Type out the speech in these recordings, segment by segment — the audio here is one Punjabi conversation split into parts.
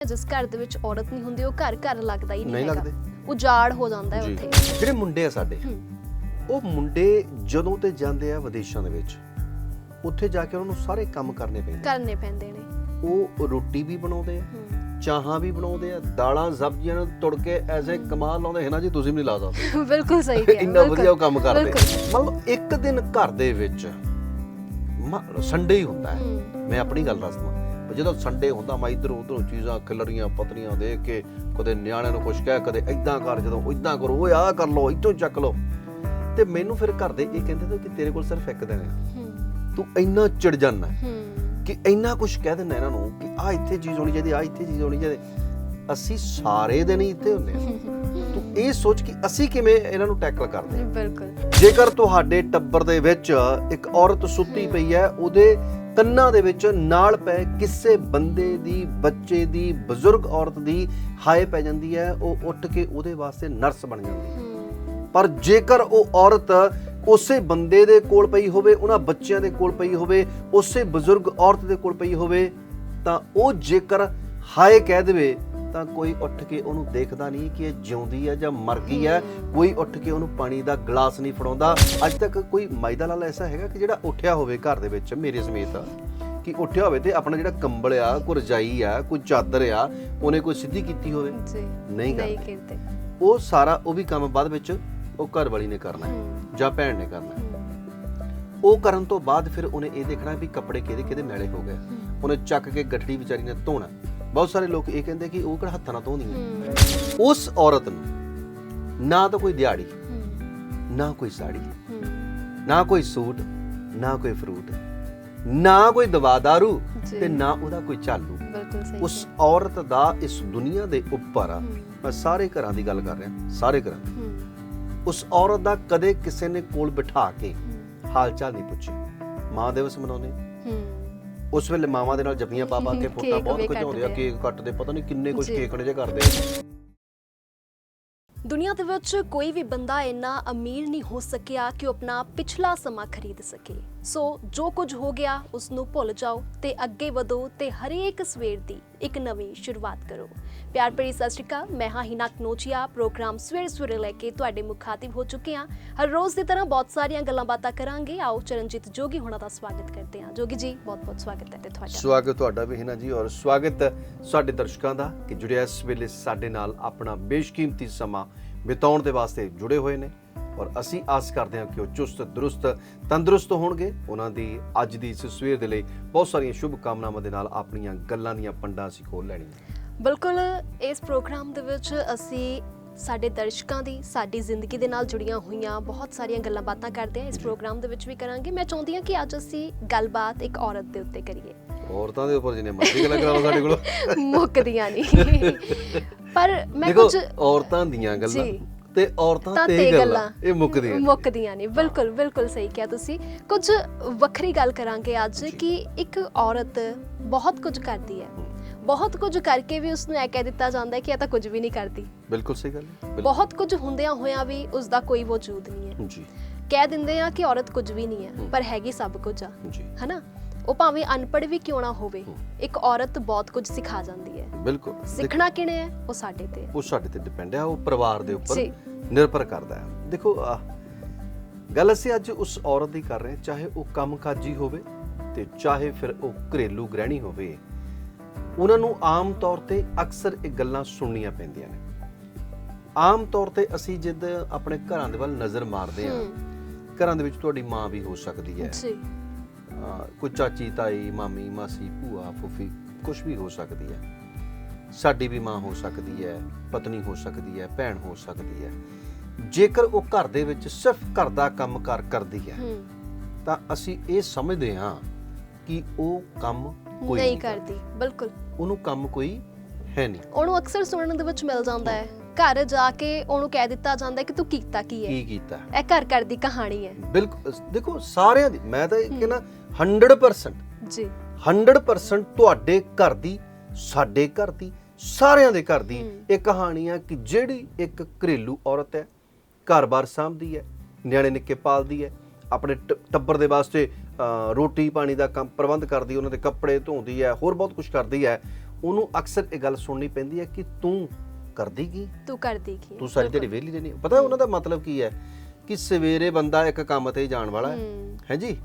ਜਿਸ ਘਰ ਦੇ ਵਿੱਚ ਔਰਤ ਨਹੀਂ ਹੁੰਦੀ ਉਹ ਘਰ ਘਰ ਲੱਗਦਾ ਹੀ ਨਹੀਂ ਨਹੀਂ ਹੈਗਾ। ਲੱਗਦੇ। ਉਜਾੜ ਹੋ ਜਾਂਦਾ ਹੈ ਜੀ। ਉੱਥੇ। ਜਿਹੜੇ ਮੁੰਡੇ ਆ ਸਾਡੇ। ਉਹ ਮੁੰਡੇ ਜਦੋਂ ਤੇ ਜਾਂਦੇ ਆ ਵਿਦੇਸ਼ਾਂ ਦੇ ਵਿੱਚ ਉੱਥੇ ਜਾ ਕੇ ਉਹਨਾਂ ਨੂੰ ਸਾਰੇ ਕੰਮ ਕਰਨੇ ਪੈਂਦੇ ਕਰਨੇ ਪੈਂਦੇ ਨੇ। ਉਹ ਰੋਟੀ ਵੀ ਬਣਾਉਂਦੇ ਆ। ਚਾਹਾਂ ਵੀ ਬਣਾਉਂਦੇ ਆ ਦਾਲਾਂ ਸਬਜ਼ੀਆਂ ਨੂੰ ਤੁੜ ਕੇ ਐਸੇ ਕਮਾਲ ਲਾਉਂਦੇ। ਹੈ ਨਾ ਜੀ ਤੁਸੀਂ ਵੀ ਨਹੀਂ ਲਾ ਸਕਦੇ ਬਿਲਕੁਲ ਸਹੀ ਕਿਹਾ ਇੰਨਾ ਬਿਲਕੁਲ। ਵਧੀਆ ਉਹ ਕੰਮ ਕਰਦੇ ਬਿਲਕੁਲ। ਮਤਲਬ ਇੱਕ ਦਿਨ ਘਰ ਦੇ ਵਿੱਚ ਸੰਡੇ ਹੀ ਹੁੰਦਾ ਹੈ। ਮੈਂ ਆਪਣੀ ਗੱਲ ਦੱਸਦਾ। ਜਦੋਂ ਸੰਡੇ ਹੁੰਦਾ ਮੈਂ ਇਧਰ ਉਧਰੋਂ ਚੀਜ਼ਾਂ ਖਿਲਰੀਆਂ ਪਤਰੀਆਂ ਦੇਖ ਕੇ ਕਦੇ ਨਿਆਣਿਆਂ ਨੂੰ ਕੁਝ ਕਹਿ ਕਦੇ ਇਦਾਂ ਕਰ ਜਦੋਂ ਇਦਾਂ ਕਰੋ ਓਏ ਆਹ ਕਰ ਲੋ ਇੱਥੋਂ ਚੱਕ ਲੋ ਤੇ ਮੈਨੂੰ ਫਿਰ ਘਰ ਦੇ ਇਹ ਕਹਿੰਦੇ ਤੇ ਕਿ ਤੇਰੇ ਕੋਲ ਸਿਰਫ ਇੱਕ ਦਿਨ ਹੈ। ਤੂੰ ਇੰਨਾ ਚਿੜ ਹੂੰ ਕਿ ਇੰਨਾ ਕੁਝ ਕਹਿ ਦਿੰਦਾ ਇਹਨਾਂ ਨੂੰ ਕਿ ਆ ਇੱਥੇ ਚੀਜ਼ ਹੋਣੀ ਚਾਹੀਦੀ ਆ ਇੱਥੇ ਚੀਜ਼ ਹੋਣੀ ਚਾਹੀਦੀ। ਅਸੀਂ ਸਾਰੇ ਦਿਨ ਹੀ ਇੱਥੇ ਹੁੰਦੇ ਆ ਤੂੰ ਇਹ ਸੋਚ ਕਿ ਅਸੀਂ ਕਿਵੇਂ ਇਹਨਾਂ ਨੂੰ ਟੈਕਲ ਕਰਦੇ ਹਾਂ। ਬਿਲਕੁਲ। ਜੇਕਰ ਤੁਹਾਡੇ ਟੱਬਰ ਦੇ ਵਿੱਚ ਇੱਕ ਔਰਤ ਸੁੱਤੀ ਪਈ ਹੈ ਉਹਦੇ ਕੰਨਾਂ ਦੇ ਵਿੱਚ ਨਾਲ ਪਏ ਕਿਸੇ ਬੰਦੇ ਦੀ ਬੱਚੇ ਦੀ ਬਜ਼ੁਰਗ ਔਰਤ ਦੀ ਹਾਏ ਪੈ ਜਾਂਦੀ ਹੈ ਉਹ ਉੱਠ ਕੇ ਉਹਦੇ ਵਾਸਤੇ ਨਰਸ ਬਣ ਜਾਂਦੀ ਹੈ। ਹੂੰ। ਪਰ ਜੇਕਰ ਉਹ ਔਰਤ ਉਸੇ ਬੰਦੇ ਦੇ ਕੋਲ ਪਈ ਹੋਵੇ ਉਹਨਾਂ ਬੱਚਿਆਂ ਦੇ ਕੋਲ ਪਈ ਹੋਵੇ ਉਸੇ ਬਜ਼ੁਰਗ ਔਰਤ ਦੇ ਕੋਲ ਪਈ ਹੋਵੇ ਤਾਂ ਉਹ ਜੇਕਰ ਹਾਏ ਕਹਿ ਦੇਵੇ ਤਾਂ ਕੋਈ ਉੱਠ ਕੇ ਉਹਨੂੰ ਦੇਖਦਾ ਨਹੀਂ ਕਿ ਇਹ ਜਿਉਂਦੀ ਹੈ ਜਾਂ ਮਰ ਗਈ ਹੈ। ਕੋਈ ਉੱਠ ਕੇ ਉਹਨੂੰ ਪਾਣੀ ਦਾ ਗਲਾਸ ਨਹੀਂ ਫੜਾਉਂਦਾ। ਅੱਜ ਤੱਕ ਕੋਈ ਮਾਈਦਾ ਲਾਲ ਐਸਾ ਹੈਗਾ ਕਿ ਜਿਹੜਾ ਉੱਠਿਆ ਹੋਵੇ ਘਰ ਦੇ ਵਿੱਚ ਮੇਰੇ ਸਮੇਤ। ਕਿ ਉੱਠਿਆ ਹੋਵੇ ਤੇ ਆਪਣਾ ਜਿਹੜਾ ਕੰਬਲ ਆ ਕੋਈ ਰਜਾਈ ਆ ਕੋਈ ਚਾਦਰ ਆ ਉਹਨੇ ਕੋਈ ਸਿੱਧੀ ਕੀਤੀ ਹੋਵੇ? ਜੀ। ਨਹੀਂ ਕਰਦੇ ਕਰਦੇ ਉਹ ਸਾਰਾ ਉਹ ਵੀ ਕੰਮ ਬਾਅਦ ਵਿੱਚ ਉਹ ਘਰ ਵਾਲੀ ਨੇ ਕਰਨਾ ਹੈ ਜਾਂ ਭੈਣ ਨੇ ਕਰਨਾ। ਹੂੰ, ਉਹ ਕਰਨ ਤੋਂ ਬਾਅਦ ਫਿਰ ਉਹਨੇ ਇਹ ਦੇਖਣਾ ਵੀ ਕੱਪੜੇ ਕਿਹਦੇ ਕਿਹਦੇ ਮੈਲੇ ਹੋ ਗਏ। ਉਹਨੇ ਚੱਕ ਕੇ ਗੱਠੜੀ ਵਿਚਾਰੀ ਨੇ ਧੋਣਾ। ਬਹੁਤ ਸਾਰੇ ਲੋਕ ਇਹ ਕਹਿੰਦੇ ਕਿ ਉਹ ਕਿਹੜਾ ਹੱਥਾਂ ਨਾਲ ਧੋਂਦੀਆਂ ਹੂੰ। ਉਸ ਔਰਤ ਨੂੰ ਨਾ ਤਾਂ ਕੋਈ ਦਿਹਾੜੀ ਨਾ ਕੋਈ ਸਾੜੀ ਨਾ ਕੋਈ ਸੂਟ ਨਾ ਕੋਈ ਫਰੂਟ ਨਾ ਕੋਈ ਦਵਾ ਦਾਰੂ ਜੀ। ਤੇ ਨਾ ਉਹਦਾ ਕੋਈ ਚਾਲੂ ਉਸ ਔਰਤ ਦਾ ਇਸ ਦੁਨੀਆ ਦੇ ਉੱਪਰ ਮੈਂ ਸਾਰੇ ਘਰਾਂ ਦੀ ਗੱਲ ਕਰ ਰਿਹਾ ਸਾਰੇ ਘਰਾਂ ਉਸ ਔਰਤ ਦਾ ਕਦੇ ਕਿਸੇ ਨੇ ਕੋਲ ਬਿਠਾ ਕੇ ਹਾਲ ਚਾਲ ਨਹੀਂ ਪੁੱਛੇ ਮਾਂ ਦਿਵਸ ਮਨਾਉਂਦੇ ਹੂੰ। ਉਸ ਵੇਲੇ ਮਾਵਾਂ ਦੇ ਨਾਲ ਜੱਫੀਆਂ ਪਾ ਪਾ ਕੇ ਫੋਟਾ ਬਹੁਤ ਹੁੰਦੇ ਆ। ਕੇਕ ਕੱਟਦੇ ਪਤਾ ਨਹੀਂ ਕਿੰਨੇ ਕੁਝ ਜੀ। ਕੇਕਣੇ ਜੇ ਕਰਦੇ ਆ ਦੁਨੀਆ ਦੇ ਵਿੱਚ ਕੋਈ ਵੀ ਬੰਦਾ ਇੰਨਾ ਅਮੀਰ ਨਹੀਂ ਹੋ ਸਕਿਆ ਕਿ ਉਹ ਆਪਣਾ ਪਿਛਲਾ ਸਮਾਂ ਖਰੀਦ ਸਕੇ ਸੋ ਜੋ ਕੁਝ ਹੋ ਗਿਆ ਉਸ ਨੂੰ ਭੁੱਲ ਜਾਓ ਤੇ ਅੱਗੇ ਵਧੋ ਤੇ ਹਰੇਕ ਸਵੇਰ ਦੀ ਇੱਕ ਨਵੀਂ ਸ਼ੁਰੂਆਤ ਕਰੋ। ਪਿਆਰ ਭਰੀ ਸਤਿ ਸ਼੍ਰੀ ਅਕਾਲ, ਮੈਂ ਹਾਂ ਹਿਨਾ ਕਨੋਚੀਆ, ਪ੍ਰੋਗਰਾਮ ਸਵੇਰ ਸਵੇਰੇ ਲੈ ਕੇ ਤੁਹਾਡੇ ਮੁਖਾਤਿਬ ਹੋ ਚੁੱਕੇ ਹਾਂ। ਹਰ ਰੋਜ਼ ਦੀ ਤਰ੍ਹਾਂ ਬਹੁਤ ਸਾਰੀਆਂ ਗੱਲਾਂ ਬਾਤਾਂ ਕਰਾਂਗੇ। ਆਓ ਚਰਨਜੀਤ ਜੋਗੀ ਹੁਣਾਂ ਦਾ ਸਵਾਗਤ ਕਰਦੇ ਹਾਂ। ਜੋਗੀ ਜੀ, ਬਹੁਤ ਬਹੁਤ ਸਵਾਗਤ ਹੈ ਤੇ ਤੁਹਾਡਾ। ਸਵਾਗਤ ਤੁਹਾਡਾ ਵੀ ਹੈ ਜੀ, ਔਰ ਸਵਾਗਤ ਸਾਡੇ ਦਰਸ਼ਕਾਂ ਦਾ ਕਿ ਜੁੜਿਆ ਇਸ ਵੇਲੇ ਸਾਡੇ ਨਾਲ ਆਪਣਾ ਬੇਸ਼ਕੀਮਤੀ ਸਮਾਂ ਬਿਤਾਉਣ ਦੇ ਵਾਸਤੇ ਜੁੜੇ ਹੋਏ ਨੇ। ਔਰ ਅਸੀਂ ਆਸ ਕਰਦੇ ਹਾਂ ਕਿ ਉਹ ਚੁਸਤ ਦਰੁਸਤ ਤੰਦਰੁਸਤ ਹੋਣਗੇ। ਉਹਨਾਂ ਦੀ ਅੱਜ ਦੀ ਇਸ ਸਵੇਰ ਦੇ ਲਈ ਬਹੁਤ ਸਾਰੀਆਂ ਸ਼ੁਭ ਕਾਮਨਾਵਾਂ ਦੇ ਨਾਲ ਆਪਣੀਆਂ ਗੱਲਾਂ ਦੀਆਂ ਪੰਡਾਂ ਅਸੀਂ ਖੋਲ ਲੈਣੀਆਂ। ਬਿਲਕੁਲ ਇਸ ਪ੍ਰੋਗਰਾਮ ਦੇ ਵਿੱਚ ਅਸੀਂ ਸਾਡੇ ਦਰਸ਼ਕਾਂ ਦੀ ਸਾਡੀ ਜ਼ਿੰਦਗੀ ਦੇ ਨਾਲ ਜੁੜੀਆਂ ਹੋਈਆਂ ਬਹੁਤ ਸਾਰੀਆਂ ਗੱਲਾਂ ਬਾਤਾਂ ਕਰਦੇ ਹਾਂ। ਇਸ ਪ੍ਰੋਗਰਾਮ ਦੇ ਵਿੱਚ ਵੀ ਕਰਾਂਗੇ। ਮੈਂ ਚਾਹੁੰਦੀ ਹਾਂ ਕਿ ਅੱਜ ਅਸੀਂ ਗੱਲਬਾਤ ਇੱਕ ਔਰਤ ਦੇ ਉੱਤੇ ਕਰੀਏ। ਔਰਤਾਂ ਦੇ ਉੱਪਰ ਜਿੰਨੇ ਮਰਜ਼ੀ ਗੱਲਾਂ ਕਰਾ ਲਓ ਸਾਡੇ ਕੋਲ। ਮੁੱਕਦੀਆਂ ਨਹੀਂ। ਪਰ ਮੈਂ ਕੁਝ ਔਰਤਾਂ ਦੀਆਂ ਗੱਲਾਂ। ਤੇ ਔਰਤਾਂ ਤਾਂ ਗੱਲਾਂ। ਇਹ ਮੁੱਕਦੀਆਂ। ਮੁੱਕਦੀਆਂ ਨਹੀਂ। ਬਿਲਕੁਲ ਬਿਲਕੁਲ ਸਹੀ ਕਿਹਾ ਤੁਸੀਂ। ਕੁਝ ਵੱਖਰੀ ਗੱਲ ਕਰਾਂਗੇ ਅੱਜ ਕਿ ਇੱਕ ਔਰਤ ਬਹੁਤ ਕੁਝ ਕਰਦੀ ਹੈ। ਬਹੁਤ ਕੁਝ ਕਰਕੇ ਵੀ ਉਸ ਨੂੰ ਇਹ ਕਹਿ ਦਿੱਤਾ ਜਾਂਦਾ ਹੈ ਕਿ ਇਹ ਤਾਂ ਕੁਝ ਵੀ ਨਹੀਂ ਕਰਦੀ। ਬਿਲਕੁਲ ਸਹੀ ਗੱਲ ਹੈ। ਬਹੁਤ ਕੁਝ ਹੁੰਦਿਆਂ ਹੋਇਆਂ ਵੀ ਉਸ ਦਾ ਕੋਈ ਵਜੂਦ ਨਹੀਂ ਹੈ। ਜੀ। ਕਹਿ ਦਿੰਦੇ ਆ ਕਿ ਔਰਤ ਕੁਝ ਵੀ ਨਹੀਂ ਹੈ। ਪਰ ਹੈਗੀ ਸਭ ਕੁਝ ਆ। ਜੀ। ਹਨਾ? ਉਹ ਭਾਵੇਂ ਅਨਪੜ੍ਹ ਵੀ ਕਿਉਂ ਨਾ ਹੋਵੇ ਇੱਕ ਔਰਤ ਬਹੁਤ ਕੁਝ ਸਿਖਾ ਜਾਂਦੀ ਹੈ। ਬਿਲਕੁਲ। ਸਿੱਖਣਾ ਕਿਹਨੇ ਹੈ? ਉਹ ਸਾਡੇ ਤੇ ਹੈ। ਉਹ ਸਾਡੇ ਤੇ ਡਿਪੈਂਡ ਹੈ ਉਹ ਪਰਿਵਾਰ ਦੇ ਉੱਪਰ ਜੀ। ਨਿਰਭਰ ਕਰਦਾ ਹੈ। ਦੇਖੋ ਆਹ, ਗੱਲ ਅਸੀਂ ਅੱਜ ਉਸ ਔਰਤ ਦੀ ਕਰ ਰਹੇ ਹਾਂ ਚਾਹੇ ਉਹ ਕੰਮਕਾਜੀ ਹੋਵੇ ਤੇ ਚਾਹੇ ਫਿਰ ਉਹ ਘਰੇਲੂ ਗ੍ਰਹਿਣੀ ਹੋਵੇ। ਉਹਨਾਂ ਨੂੰ ਆਮ ਤੌਰ ਤੇ ਅਕਸਰ ਇਹ ਗੱਲਾਂ ਸੁਣਨੀਆਂ ਪੈਂਦੀਆਂ ਨੇ। ਆਮ ਤੌਰ ਤੇ ਅਸੀਂ ਜਦ ਆਪਣੇ ਘਰਾਂ ਦੇ ਵੱਲ ਨਜ਼ਰ ਮਾਰਦੇ ਹਾਂ। ਘਰਾਂ ਦੇ ਵਿੱਚ ਤੁਹਾਡੀ ਮਾਂ ਵੀ ਹੋ ਸਕਦੀ ਹੈ। ਜੀ। ਕੋਈ ਚਾਚੀ ਤਾਈ ਮਾਮੀ ਮਾਸੀ ਭੂਆ ਫੁੱਫੀ ਕੁਝ ਵੀ ਹੋ ਸਕਦੀ ਹੈ। ਸਾਡੀ ਵੀ ਮਾਂ ਹੋ ਸਕਦੀ ਹੈ ਪਤਨੀ ਹੋ ਸਕਦੀ ਹੈ ਭੈਣ ਹੋ ਸਕਦੀ ਹੈ। ਜੇਕਰ ਉਹ ਘਰ ਦੇ ਵਿੱਚ ਸਿਰਫ ਘਰ ਦਾ ਕੰਮਕਾਰ ਕਰਦੀ ਹੈ ਤਾਂ ਅਸੀਂ ਇਹ ਸਮਝਦੇ ਹਾਂ ਕਿ ਉਹ ਕੰਮ ਕੋਈ ਨਹੀਂ ਕਰਦੀ। ਬਿਲਕੁਲ। ਉਹਨੂੰ ਕੰਮ ਕੋਈ ਹੈ ਨਹੀਂ। ਉਹਨੂੰ ਅਕਸਰ ਸੁਣਨ ਦੇ ਵਿੱਚ ਮਿਲ ਜਾਂਦਾ ਹੈ। ਘਰ ਜਾ ਕੇ ਉਹਨੂੰ ਕਹਿ ਦਿੱਤਾ ਜਾਂਦਾ ਕਿ ਤੂੰ ਕੀਤਾ ਕੀ ਹੈ? ਕੀ ਕੀਤਾ? ਇਹ ਘਰ ਘਰ ਦੀ ਕਹਾਣੀ ਹੈ। ਬਿਲਕੁਲ ਦੇਖੋ ਸਾਰਿਆਂ ਦੀ ਮੈਂ ਤਾਂ ਇਹ ਕਹਿੰਦਾ 100% ਜੀ 100% ਤੁਹਾਡੇ ਘਰ ਦੀ ਸਾਡੇ ਘਰ ਦੀ ਸਾਰਿਆਂ ਦੇ ਘਰ ਦੀ। ਇਹ ਕਹਾਣੀ ਆ ਕਿ ਜਿਹੜੀ ਇੱਕ ਘਰੇਲੂ ਔਰਤ ਹੈ ਘਰ-ਬਾਰ ਸਾਂਭਦੀ ਹੈ ਨਿਆਣੇ ਨਿੱਕੇ ਪਾਲਦੀ ਹੈ ਆਪਣੇ ਟੱਬਰ ਦੇ ਵਾਸਤੇ ਰੋਟੀ ਪਾਣੀ ਦਾ ਕੰਮ ਪ੍ਰਬੰਧ ਕਰਦੀ ਉਹਨਾਂ ਦੇ ਕੱਪੜੇ ਧੋਂਦੀ ਹੈ ਹੋਰ ਬਹੁਤ ਕੁਝ ਕਰਦੀ ਹੈ ਉਹਨੂੰ ਅਕਸਰ ਇਹ ਗੱਲ ਸੁਣਨੀ ਪੈਂਦੀ ਹੈ ਕਿ ਤੂੰ ਕਰਦੀ ਕੀ ਤੂੰ ਕਰਦੀ ਕੀ? ਤੂੰ ਸਾਰੀ ਦਿਹਾੜੀ ਵਿਹਲੀ ਰਹਿੰਦੀ ਹੈ। ਪਤਾ ਉਹਨਾਂ ਦਾ ਮਤਲਬ ਕੀ ਹੈ ਕਿ ਸਵੇਰੇ ਬੰਦਾ ਇੱਕ ਕੰਮ ਤੇ ਜਾਣ ਵਾਲਾ ਹੂੰ ਹੈ ਜੀ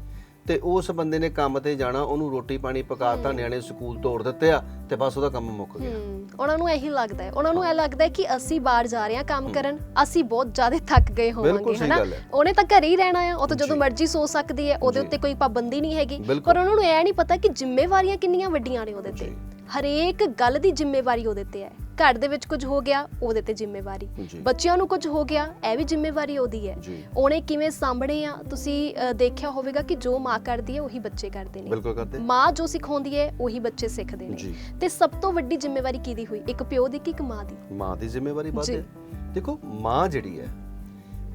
ਤੇ ਉਸ ਬੰਦੇ ਨੇ ਕੰਮ ਤੇ ਜਾਣਾ ਉਹਨੂੰ ਰੋਟੀ ਪਾਣੀ ਪਕਾਤਾ ਨਿਆਣੇ ਸਕੂਲ ਤੋੜ ਦਿੱਤੇ ਆ ਤੇ ਬਸ ਉਹਦਾ ਕੰਮ ਮੁੱਕ ਗਿਆ ਉਹਨਾਂ ਨੂੰ ਇਹੀ ਲੱਗਦਾ ਹੈ ਉਹਨਾਂ ਨੂੰ ਇਹ ਲੱਗਦਾ ਹੈ ਕਿ ਅਸੀਂ ਬਾਹਰ ਜਾ ਰਹੇ ਹਾਂ ਕੰਮ ਕਰਨ ਅਸੀਂ ਬਹੁਤ ਜ਼ਿਆਦਾ ਥੱਕ ਗਏ ਹੋਵਾਂਗੇ ਹਨਾ। ਉਹਨੇ ਤਾਂ ਘਰੇ ਹੀ ਰਹਿਣਾ ਆ ਉਹ ਤਾਂ ਜਦੋਂ। ਮਰਜ਼ੀ ਸੋ ਸਕਦੀ ਹੈ ਉਹਦੇ। ਉੱਤੇ ਕੋਈ ਪਾਬੰਦੀ ਨਹੀਂ ਹੈਗੀ। ਪਰ ਉਹਨਾਂ ਨੂੰ ਇਹ ਨਹੀਂ ਪਤਾ ਕਿ ਜ਼ਿੰਮੇਵਾਰੀਆਂ ਕਿੰਨੀਆਂ ਵੱਡੀਆਂ ਨੇ ਉਹਦੇ ਤੇ। ਹਰੇਕ ਗੱਲ ਦੀ ਜ਼ਿੰਮੇਵਾਰੀ ਉਹਦੇ ਤੇ ਹੈ ਘਰ ਦੇ ਵਿੱਚ ਕੁਝ ਹੋ ਗਿਆ ਉਹਦੇ ਤੇ ਜ਼ਿੰਮੇਵਾਰੀ। ਜੀ। ਬੱਚਿਆਂ ਨੂੰ ਕੁਝ ਹੋ ਗਿਆ ਇਹ ਵੀ ਜ਼ਿੰਮੇਵਾਰੀ ਉਹਦੀ ਹੈ। ਜੀ। ਉਹਨੇ ਕਿਵੇਂ ਸਾਂਭਣੇ ਆ ਤੁਸੀਂ ਅ, ਦੇਖਿਆ ਹੋਵੇਗਾ ਕਿ ਜੋ ਮਾਂ ਕਰਦੀ ਹੈ ਉਹੀ ਬੱਚੇ ਕਰਦੇ ਨੇ। ਬਿਲਕੁਲ ਕਰਦੇ। ਮਾਂ ਜੋ ਸਿਖਾਉਂਦੀ ਹੈ ਉਹੀ ਬੱਚੇ ਸਿੱਖਦੇ ਨੇ। ਜੀ। ਤੇ ਸਭ ਤੋਂ ਵੱਡੀ ਜ਼ਿੰਮੇਵਾਰੀ ਕਿਹਦੀ ਹੋਈ? ਇੱਕ ਪਿਓ ਦੀ ਕਿ ਇੱਕ ਮਾਂ ਦੀ? ਮਾਂ ਦੀ ਜ਼ਿੰਮੇਵਾਰੀ ਜੀ। ਹੈ ਦੇਖੋ ਮਾਂ ਜਿਹੜੀ ਹੈ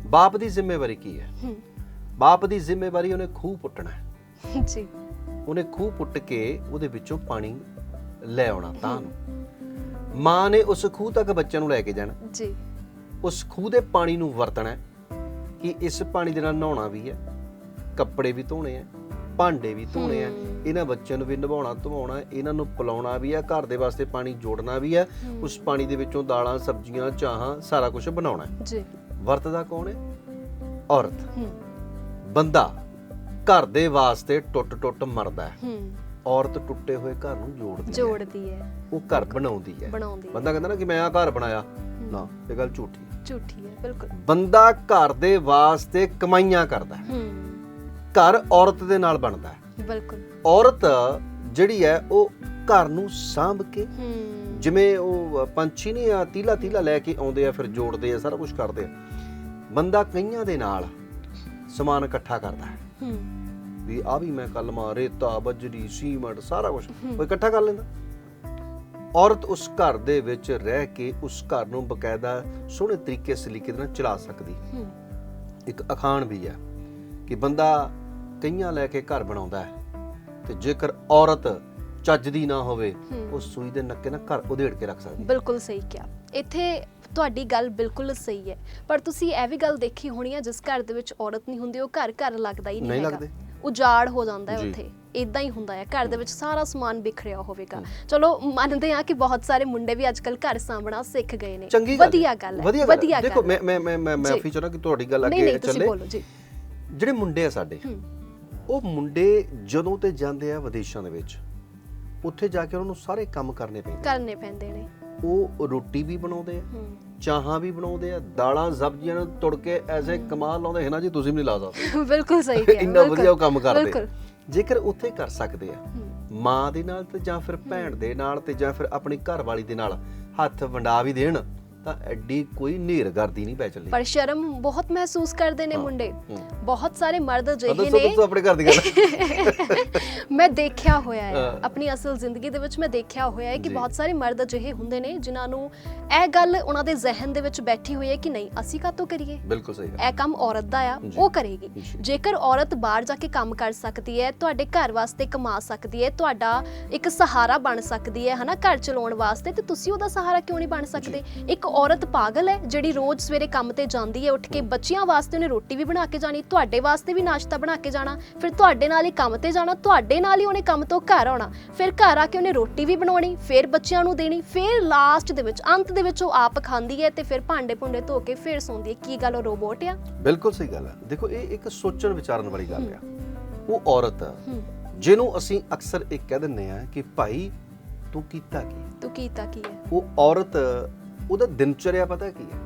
ਬਾਪ ਦੀ ਜ਼ਿੰਮੇਵਾਰੀ ਕੀ ਹੈ? ਹੂੰ। ਬਾਪ ਦੀ ਜ਼ਿੰਮੇਵਾਰੀ ਉਹਨੇ ਖੂਹ ਪੁੱਟਣਾ ਹੈ। ਜੀ। ਉਹਨੇ ਖੂਹ ਪੁੱਟ ਕੇ ਉਹਦੇ ਵਿੱਚੋਂ ਪਾਣੀ ਲੈ ਆਉਣਾ ਤਾਂ ਨੂੰ। ਮਾਂ ਨੇ ਉਸ ਖੂਹ ਤੱਕ ਬੱਚਿਆਂ ਨੂੰ ਲੈ ਕੇ ਜਾਣਾ। ਜੀ। ਉਸ ਖੂਹ ਦੇ ਪਾਣੀ ਨੂੰ ਵਰਤਣਾ ਕਿ ਇਸ ਪਾਣੀ ਦੇ ਨਾਲ ਨਹਾਉਣਾ ਵੀ ਹੈ ਕੱਪੜੇ ਵੀ ਧੋਣੇ ਆ ਭਾਂਡੇ ਵੀ ਧੋਣੇ ਆ। ਇਹਨਾਂ ਬੱਚਿਆਂ ਨੂੰ ਵੀ ਨਵਾਉਣਾ ਧਵਾਉਣਾ ਇਹਨਾਂ ਨੂੰ ਪਿਲਾਉਣਾ ਵੀ ਹੈ ਘਰ ਦੇ ਵਾਸਤੇ ਪਾਣੀ ਜੋੜਨਾ ਵੀ ਹੈ ਉਸ ਪਾਣੀ ਦੇ ਵਿੱਚੋਂ ਦਾਲਾਂ ਸਬਜ਼ੀਆਂ ਚਾਹਾਂ ਸਾਰਾ ਕੁਝ ਬਣਾਉਣਾ ਹੈ। ਜੀ। ਵਰਤਦਾ ਕੌਣ ਹੈ? ਔਰਤ। ਹੂੰ। ਬੰਦਾ ਘਰ ਦੇ ਵਾਸਤੇ ਟੁੱਟ ਟੁੱਟ ਮਰਦਾ ਹੈ। ਹੂੰ। ਔਰਤ ਟੁੱਟੇ ਹੋਏ ਘਰ ਨੂੰ ਜੋੜਦੀ ਹੈ। ਜੋੜਦੀ ਹੈ। ਉਹ ਘਰ ਬਣਾਉਂਦੀ ਹੈ। ਬਣਾਉਂਦੀ ਹੈ। ਬੰਦਾ ਕਹਿੰਦਾ ਨਾ ਕਿ ਮੈਂ ਆ ਘਰ ਬਣਾਇਆ। ਨਾ ਇਹ ਗੱਲ ਝੂਠੀ ਹੈ। ਝੂਠੀ ਹੈ ਬਿਲਕੁਲ। ਬੰਦਾ ਘਰ ਦੇ ਵਾਸਤੇ ਕਮਾਈਆਂ ਕਰਦਾ ਹੈ। ਹੂੰ। ਘਰ ਔਰਤ ਦੇ ਨਾਲ ਬਣਦਾ ਹੈ। ਬਿਲਕੁਲ। ਔਰਤ ਜਿਹੜੀ ਹੈ ਉਹ ਘਰ ਨੂੰ ਸਾਂਭ ਕੇ ਹੂੰ। ਜਿਵੇਂ ਉਹ ਪੰਛੀ ਨਹੀਂ ਆ ਤੀਲਾ ਤੀਲਾ ਲੈ ਕੇ ਆਉਂਦੇ ਆ ਫਿਰ ਜੋੜਦੇ ਆ ਸਾਰਾ ਕੁਝ ਕਰਦੇ ਆ। ਬੰਦਾ ਕਈਆਂ ਦੇ ਨਾਲ ਸਮਾਨ ਇਕੱਠਾ ਕਰਦਾ ਹੈ। ਹੂੰ। ਵੀ ਆ ਵੀ ਮੈਂ ਕਲਮਾ ਰੇਤਾ ਬਜਰੀ ਸੀਮਟ ਸਾਰਾ ਕੁਝ ਉਹ ਇਕੱਠਾ ਕਰ ਲੈਂਦਾ। ਔਰਤ ਉਸ ਘਰ ਦੇ ਵਿੱਚ ਰਹਿ ਕੇ ਉਸ ਘਰ ਨੂੰ ਬਕਾਇਦਾ ਸੋਹਣੇ ਤਰੀਕੇ ਸਲੀਕੇ ਦੇ ਨਾਲ ਚਲਾ ਸਕਦੀ। ਇੱਕ ਅਖਾਣ ਵੀ ਹੈ ਕਿ ਬੰਦਾ ਕਈਆਂ ਲੈ ਕੇ ਘਰ ਬਣਾਉਂਦਾ ਹੈ ਤੇ ਜੇਕਰ ਔਰਤ ਚੱਜਦੀ ਨਾ ਹੋਵੇ। ਉਹ ਸੂਈ ਦੇ ਨੱਕੇ ਨਾਲ ਘਰ ਉਧੇੜ ਕੇ ਰੱਖ ਸਕਦੀ ਬਿਲਕੁਲ ਸਹੀ ਕਿਹਾ। ਇੱਥੇ ਤੁਹਾਡੀ ਗੱਲ ਬਿਲਕੁਲ ਸਹੀ ਹੈ। ਪਰ ਤੁਸੀਂ ਇਹ ਵੀ ਗੱਲ ਦੇਖੀ ਹੋਣੀ ਹੈ ਜਿਸ ਘਰ ਦੇ ਵਿੱਚ ਔਰਤ ਨਹੀਂ ਹੁੰਦੀ ਉਹ ਘਰ ਘਰ ਲੱਗਦਾ ਹੀ ਨਹੀਂ ਨਹੀਂ ਹੈਗਾ। ਲੱਗਦੇ। ਉਜਾੜ ਹੋ ਜਾਂਦਾ ਹੈ। ਉੱਥੇ। ਇਦਾਂ ਹੀ ਹੁੰਦਾ ਹੈ। ਘਰ ਦੇ ਵਿੱਚ ਸਾਰਾ ਸਮਾਨ ਬਿਖਰਿਆ ਹੋਵੇਗਾ। ਚਲੋ ਮੰਨਦੇ ਹਾਂ ਕਿ ਬਹੁਤ ਸਾਰੇ ਮੁੰਡੇ ਵੀ ਅੱਜਕੱਲ ਘਰ ਸਾਂਭਣਾ ਸਿੱਖ ਗਏ ਨੇ। ਵਧੀਆ ਗੱਲ ਹੈ। ਵਧੀਆ ਦੇਖੋ। ਮੈਂ ਮੈਂ ਮੈਂ ਮੈਂ। ਮਾਫੀ ਚਾਹਣਾ ਕਿ ਤੁਹਾਡੀ ਗੱਲ ਅੱਗੇ ਨਹੀਂ ਤੁਸੀਂ ਚੱਲੇ। ਬੋਲੋ ਜੀ। ਜਿਹੜੇ ਮੁੰਡੇ ਆ ਸਾਡੇ ਉਹ ਮੁੰਡੇ ਜਦੋਂ ਤੇ ਜਾਂਦੇ ਆ ਵਿਦੇਸ਼ਾਂ ਦੇ ਵਿੱਚ ਉੱਥੇ ਜਾ ਕੇ ਉਹਨਾਂ ਨੂੰ ਸਾਰੇ ਕੰਮ ਕਰਨੇ ਪੈਂਦੇ ਕਰਨੇ ਪੈਂਦੇ ਨੇ। ਉਹ ਰੋਟੀ ਵੀ ਬਣਾਉਂਦੇ ਆ। ਚਾਹਾਂ ਵੀ ਬਣਾਉਂਦੇ ਆ ਦਾਲਾਂ ਸਬਜ਼ੀਆਂ ਨੂੰ ਤੁੜ ਕੇ ਐਸੇ ਕਮਾਲ ਲਾਉਂਦੇ ਹੈ ਨਾ ਜੀ ਤੁਸੀਂ ਵੀ ਨਹੀਂ ਲਾ ਸਕਦੇ। ਬਿਲਕੁਲ ਸਹੀ ਕਿਹਾ ਇੰਨਾ ਵਧੀਆ ਉਹ ਕੰਮ ਕਰਦੇ। ਜੇਕਰ ਉੱਥੇ ਕਰ ਸਕਦੇ ਆ ਮਾਂ ਦੇ ਨਾਲ ਤੇ ਜਾਂ ਫਿਰ ਭੈਣ ਦੇ ਨਾਲ ਤੇ ਜਾਂ ਫਿਰ ਆਪਣੀ ਘਰ ਵਾਲੀ ਦੇ ਨਾਲ ਹੱਥ ਵੰਡਾ ਵੀ ਦੇਣ ਤਾਂ ਐਡੀ ਕੋਈ ਨੇਰਗਰਦੀ ਨਹੀਂ ਪੈ ਚੱਲੀ ਪਰ ਸ਼ਰਮ ਬਹੁਤ ਮਹਿਸੂਸ ਕਰਦੇ ਨੇ ਹਾਂ, ਮੁੰਡੇ ਹੂੰ। ਬਹੁਤ ਸਾਰੇ ਮਰਦ ਤਾਂ ਅਜਿਹੇ ਨੇ ਦੱਸੋ ਆਪਣੇ ਘਰ ਦੀ ਗੱਲ ਮੈਂ ਦੇਖਿਆ ਹੋਇਆ ਹੈ ਹਾਂ। ਆਪਣੀ ਅਸਲ ਜ਼ਿੰਦਗੀ ਦੇ ਵਿੱਚ ਮੈਂ ਦੇਖਿਆ ਹੋਇਆ ਹੈ ਕਿ। ਬਹੁਤ ਸਾਰੇ ਮਰਦ ਅਜਿਹੇ ਹੁੰਦੇ ਨੇ ਜਿਨ੍ਹਾਂ ਨੂੰ ਇਹ ਗੱਲ ਉਹਨਾਂ ਦੇ ਜ਼ਿਹਨ ਦੇ ਵਿੱਚ ਬੈਠੀ ਹੋਈ ਹੈ ਕਿ ਨਹੀਂ ਅਸੀਂ ਕਾਹਤੋਂ ਕਰੀਏ ਬਿਲਕੁਲ ਸਹੀ ਗੱਲ ਇਹ ਕੰਮ ਔਰਤ ਦਾ ਆ। ਉਹ ਕਰੇਗੀ। ਜੇਕਰ ਔਰਤ ਬਾਹਰ ਜਾ ਕੇ ਕੰਮ ਕਰ ਸਕਦੀ ਹੈ ਤੁਹਾਡੇ ਘਰ ਵਾਸਤੇ ਕਮਾ ਸਕਦੀ ਹੈ ਤੁਹਾਡਾ ਇੱਕ ਸਹਾਰਾ ਬਣ ਸਕਦੀ ਹੈ ਹਨਾ ਘਰ ਚਲਾਉਣ ਵਾਸਤੇ ਤੇ ਤੁਸੀਂ ਉਹਦਾ ਸਹਾਰਾ ਕਿਉਂ ਨਹੀਂ ਬਣ ਸਕਦੇ ਇੱਕ ਔਰਤ ਪਾਗਲ ਹੈ ਜਿਹੜੀ ਰੋਜ਼ ਸਵੇਰੇ ਕੰਮ ਤੇ ਜਾਂਦੀ ਹੈ ਉੱਠ ਕੇ ਬੱਚਿਆਂ ਵਾਸਤੇ ਉਹਨੇ ਰੋਟੀ ਵੀ ਬਣਾ ਕੇ ਜਾਣੀ ਤੁਹਾਡੇ ਵਾਸਤੇ ਵੀ ਨਾਸ਼ਤਾ ਬਣਾ ਕੇ ਜਾਣਾ ਫਿਰ ਤੁਹਾਡੇ ਨਾਲ ਹੀ ਕੰਮ ਤੇ ਜਾਣਾ ਤੁਹਾਡੇ ਨਾਲ ਹੀ ਉਹਨੇ ਕੰਮ ਤੋਂ ਘਰ ਆਉਣਾ ਫਿਰ ਘਰ ਆ ਕੇ ਉਹਨੇ ਰੋਟੀ ਵੀ ਬਣਾਉਣੀ ਫਿਰ ਬੱਚਿਆਂ ਨੂੰ ਦੇਣੀ ਫਿਰ ਲਾਸਟ ਦੇ ਵਿੱਚ ਅੰਤ ਦੇ ਵਿੱਚ ਉਹ ਆਪ ਖਾਂਦੀ ਹੈ ਤੇ ਫਿਰ ਭਾਂਡੇ ਭੁੰਡੇ ਧੋ ਕੇ ਫਿਰ ਸੌਂਦੀ ਹੈ। ਕੀ ਗੱਲ ਉਹ ਰੋਬੋਟ ਆ? ਬਿਲਕੁਲ ਸਹੀ ਗੱਲ ਹੈ ਦੇਖੋ ਇਹ ਇੱਕ ਸੋਚਣ ਵਿਚਾਰਨ ਵਾਲੀ ਗੱਲ ਆ। ਉਹ ਔਰਤ ਜਿਹਨੂੰ ਅਸੀਂ ਅਕਸਰ ਇਹ ਕਹਿ ਦਿੰਨੇ ਆ ਕਿ ਭਾਈ ਤੂੰ ਕੀਤਾ ਕੀ? ਤੂੰ ਕੀਤਾ ਕੀ ਹੈ? ਉਹ ਔਰਤ ਉਹਦਾ ਦਿਨਚਰਿਆ ਪਤਾ ਕੀ ਹੈ?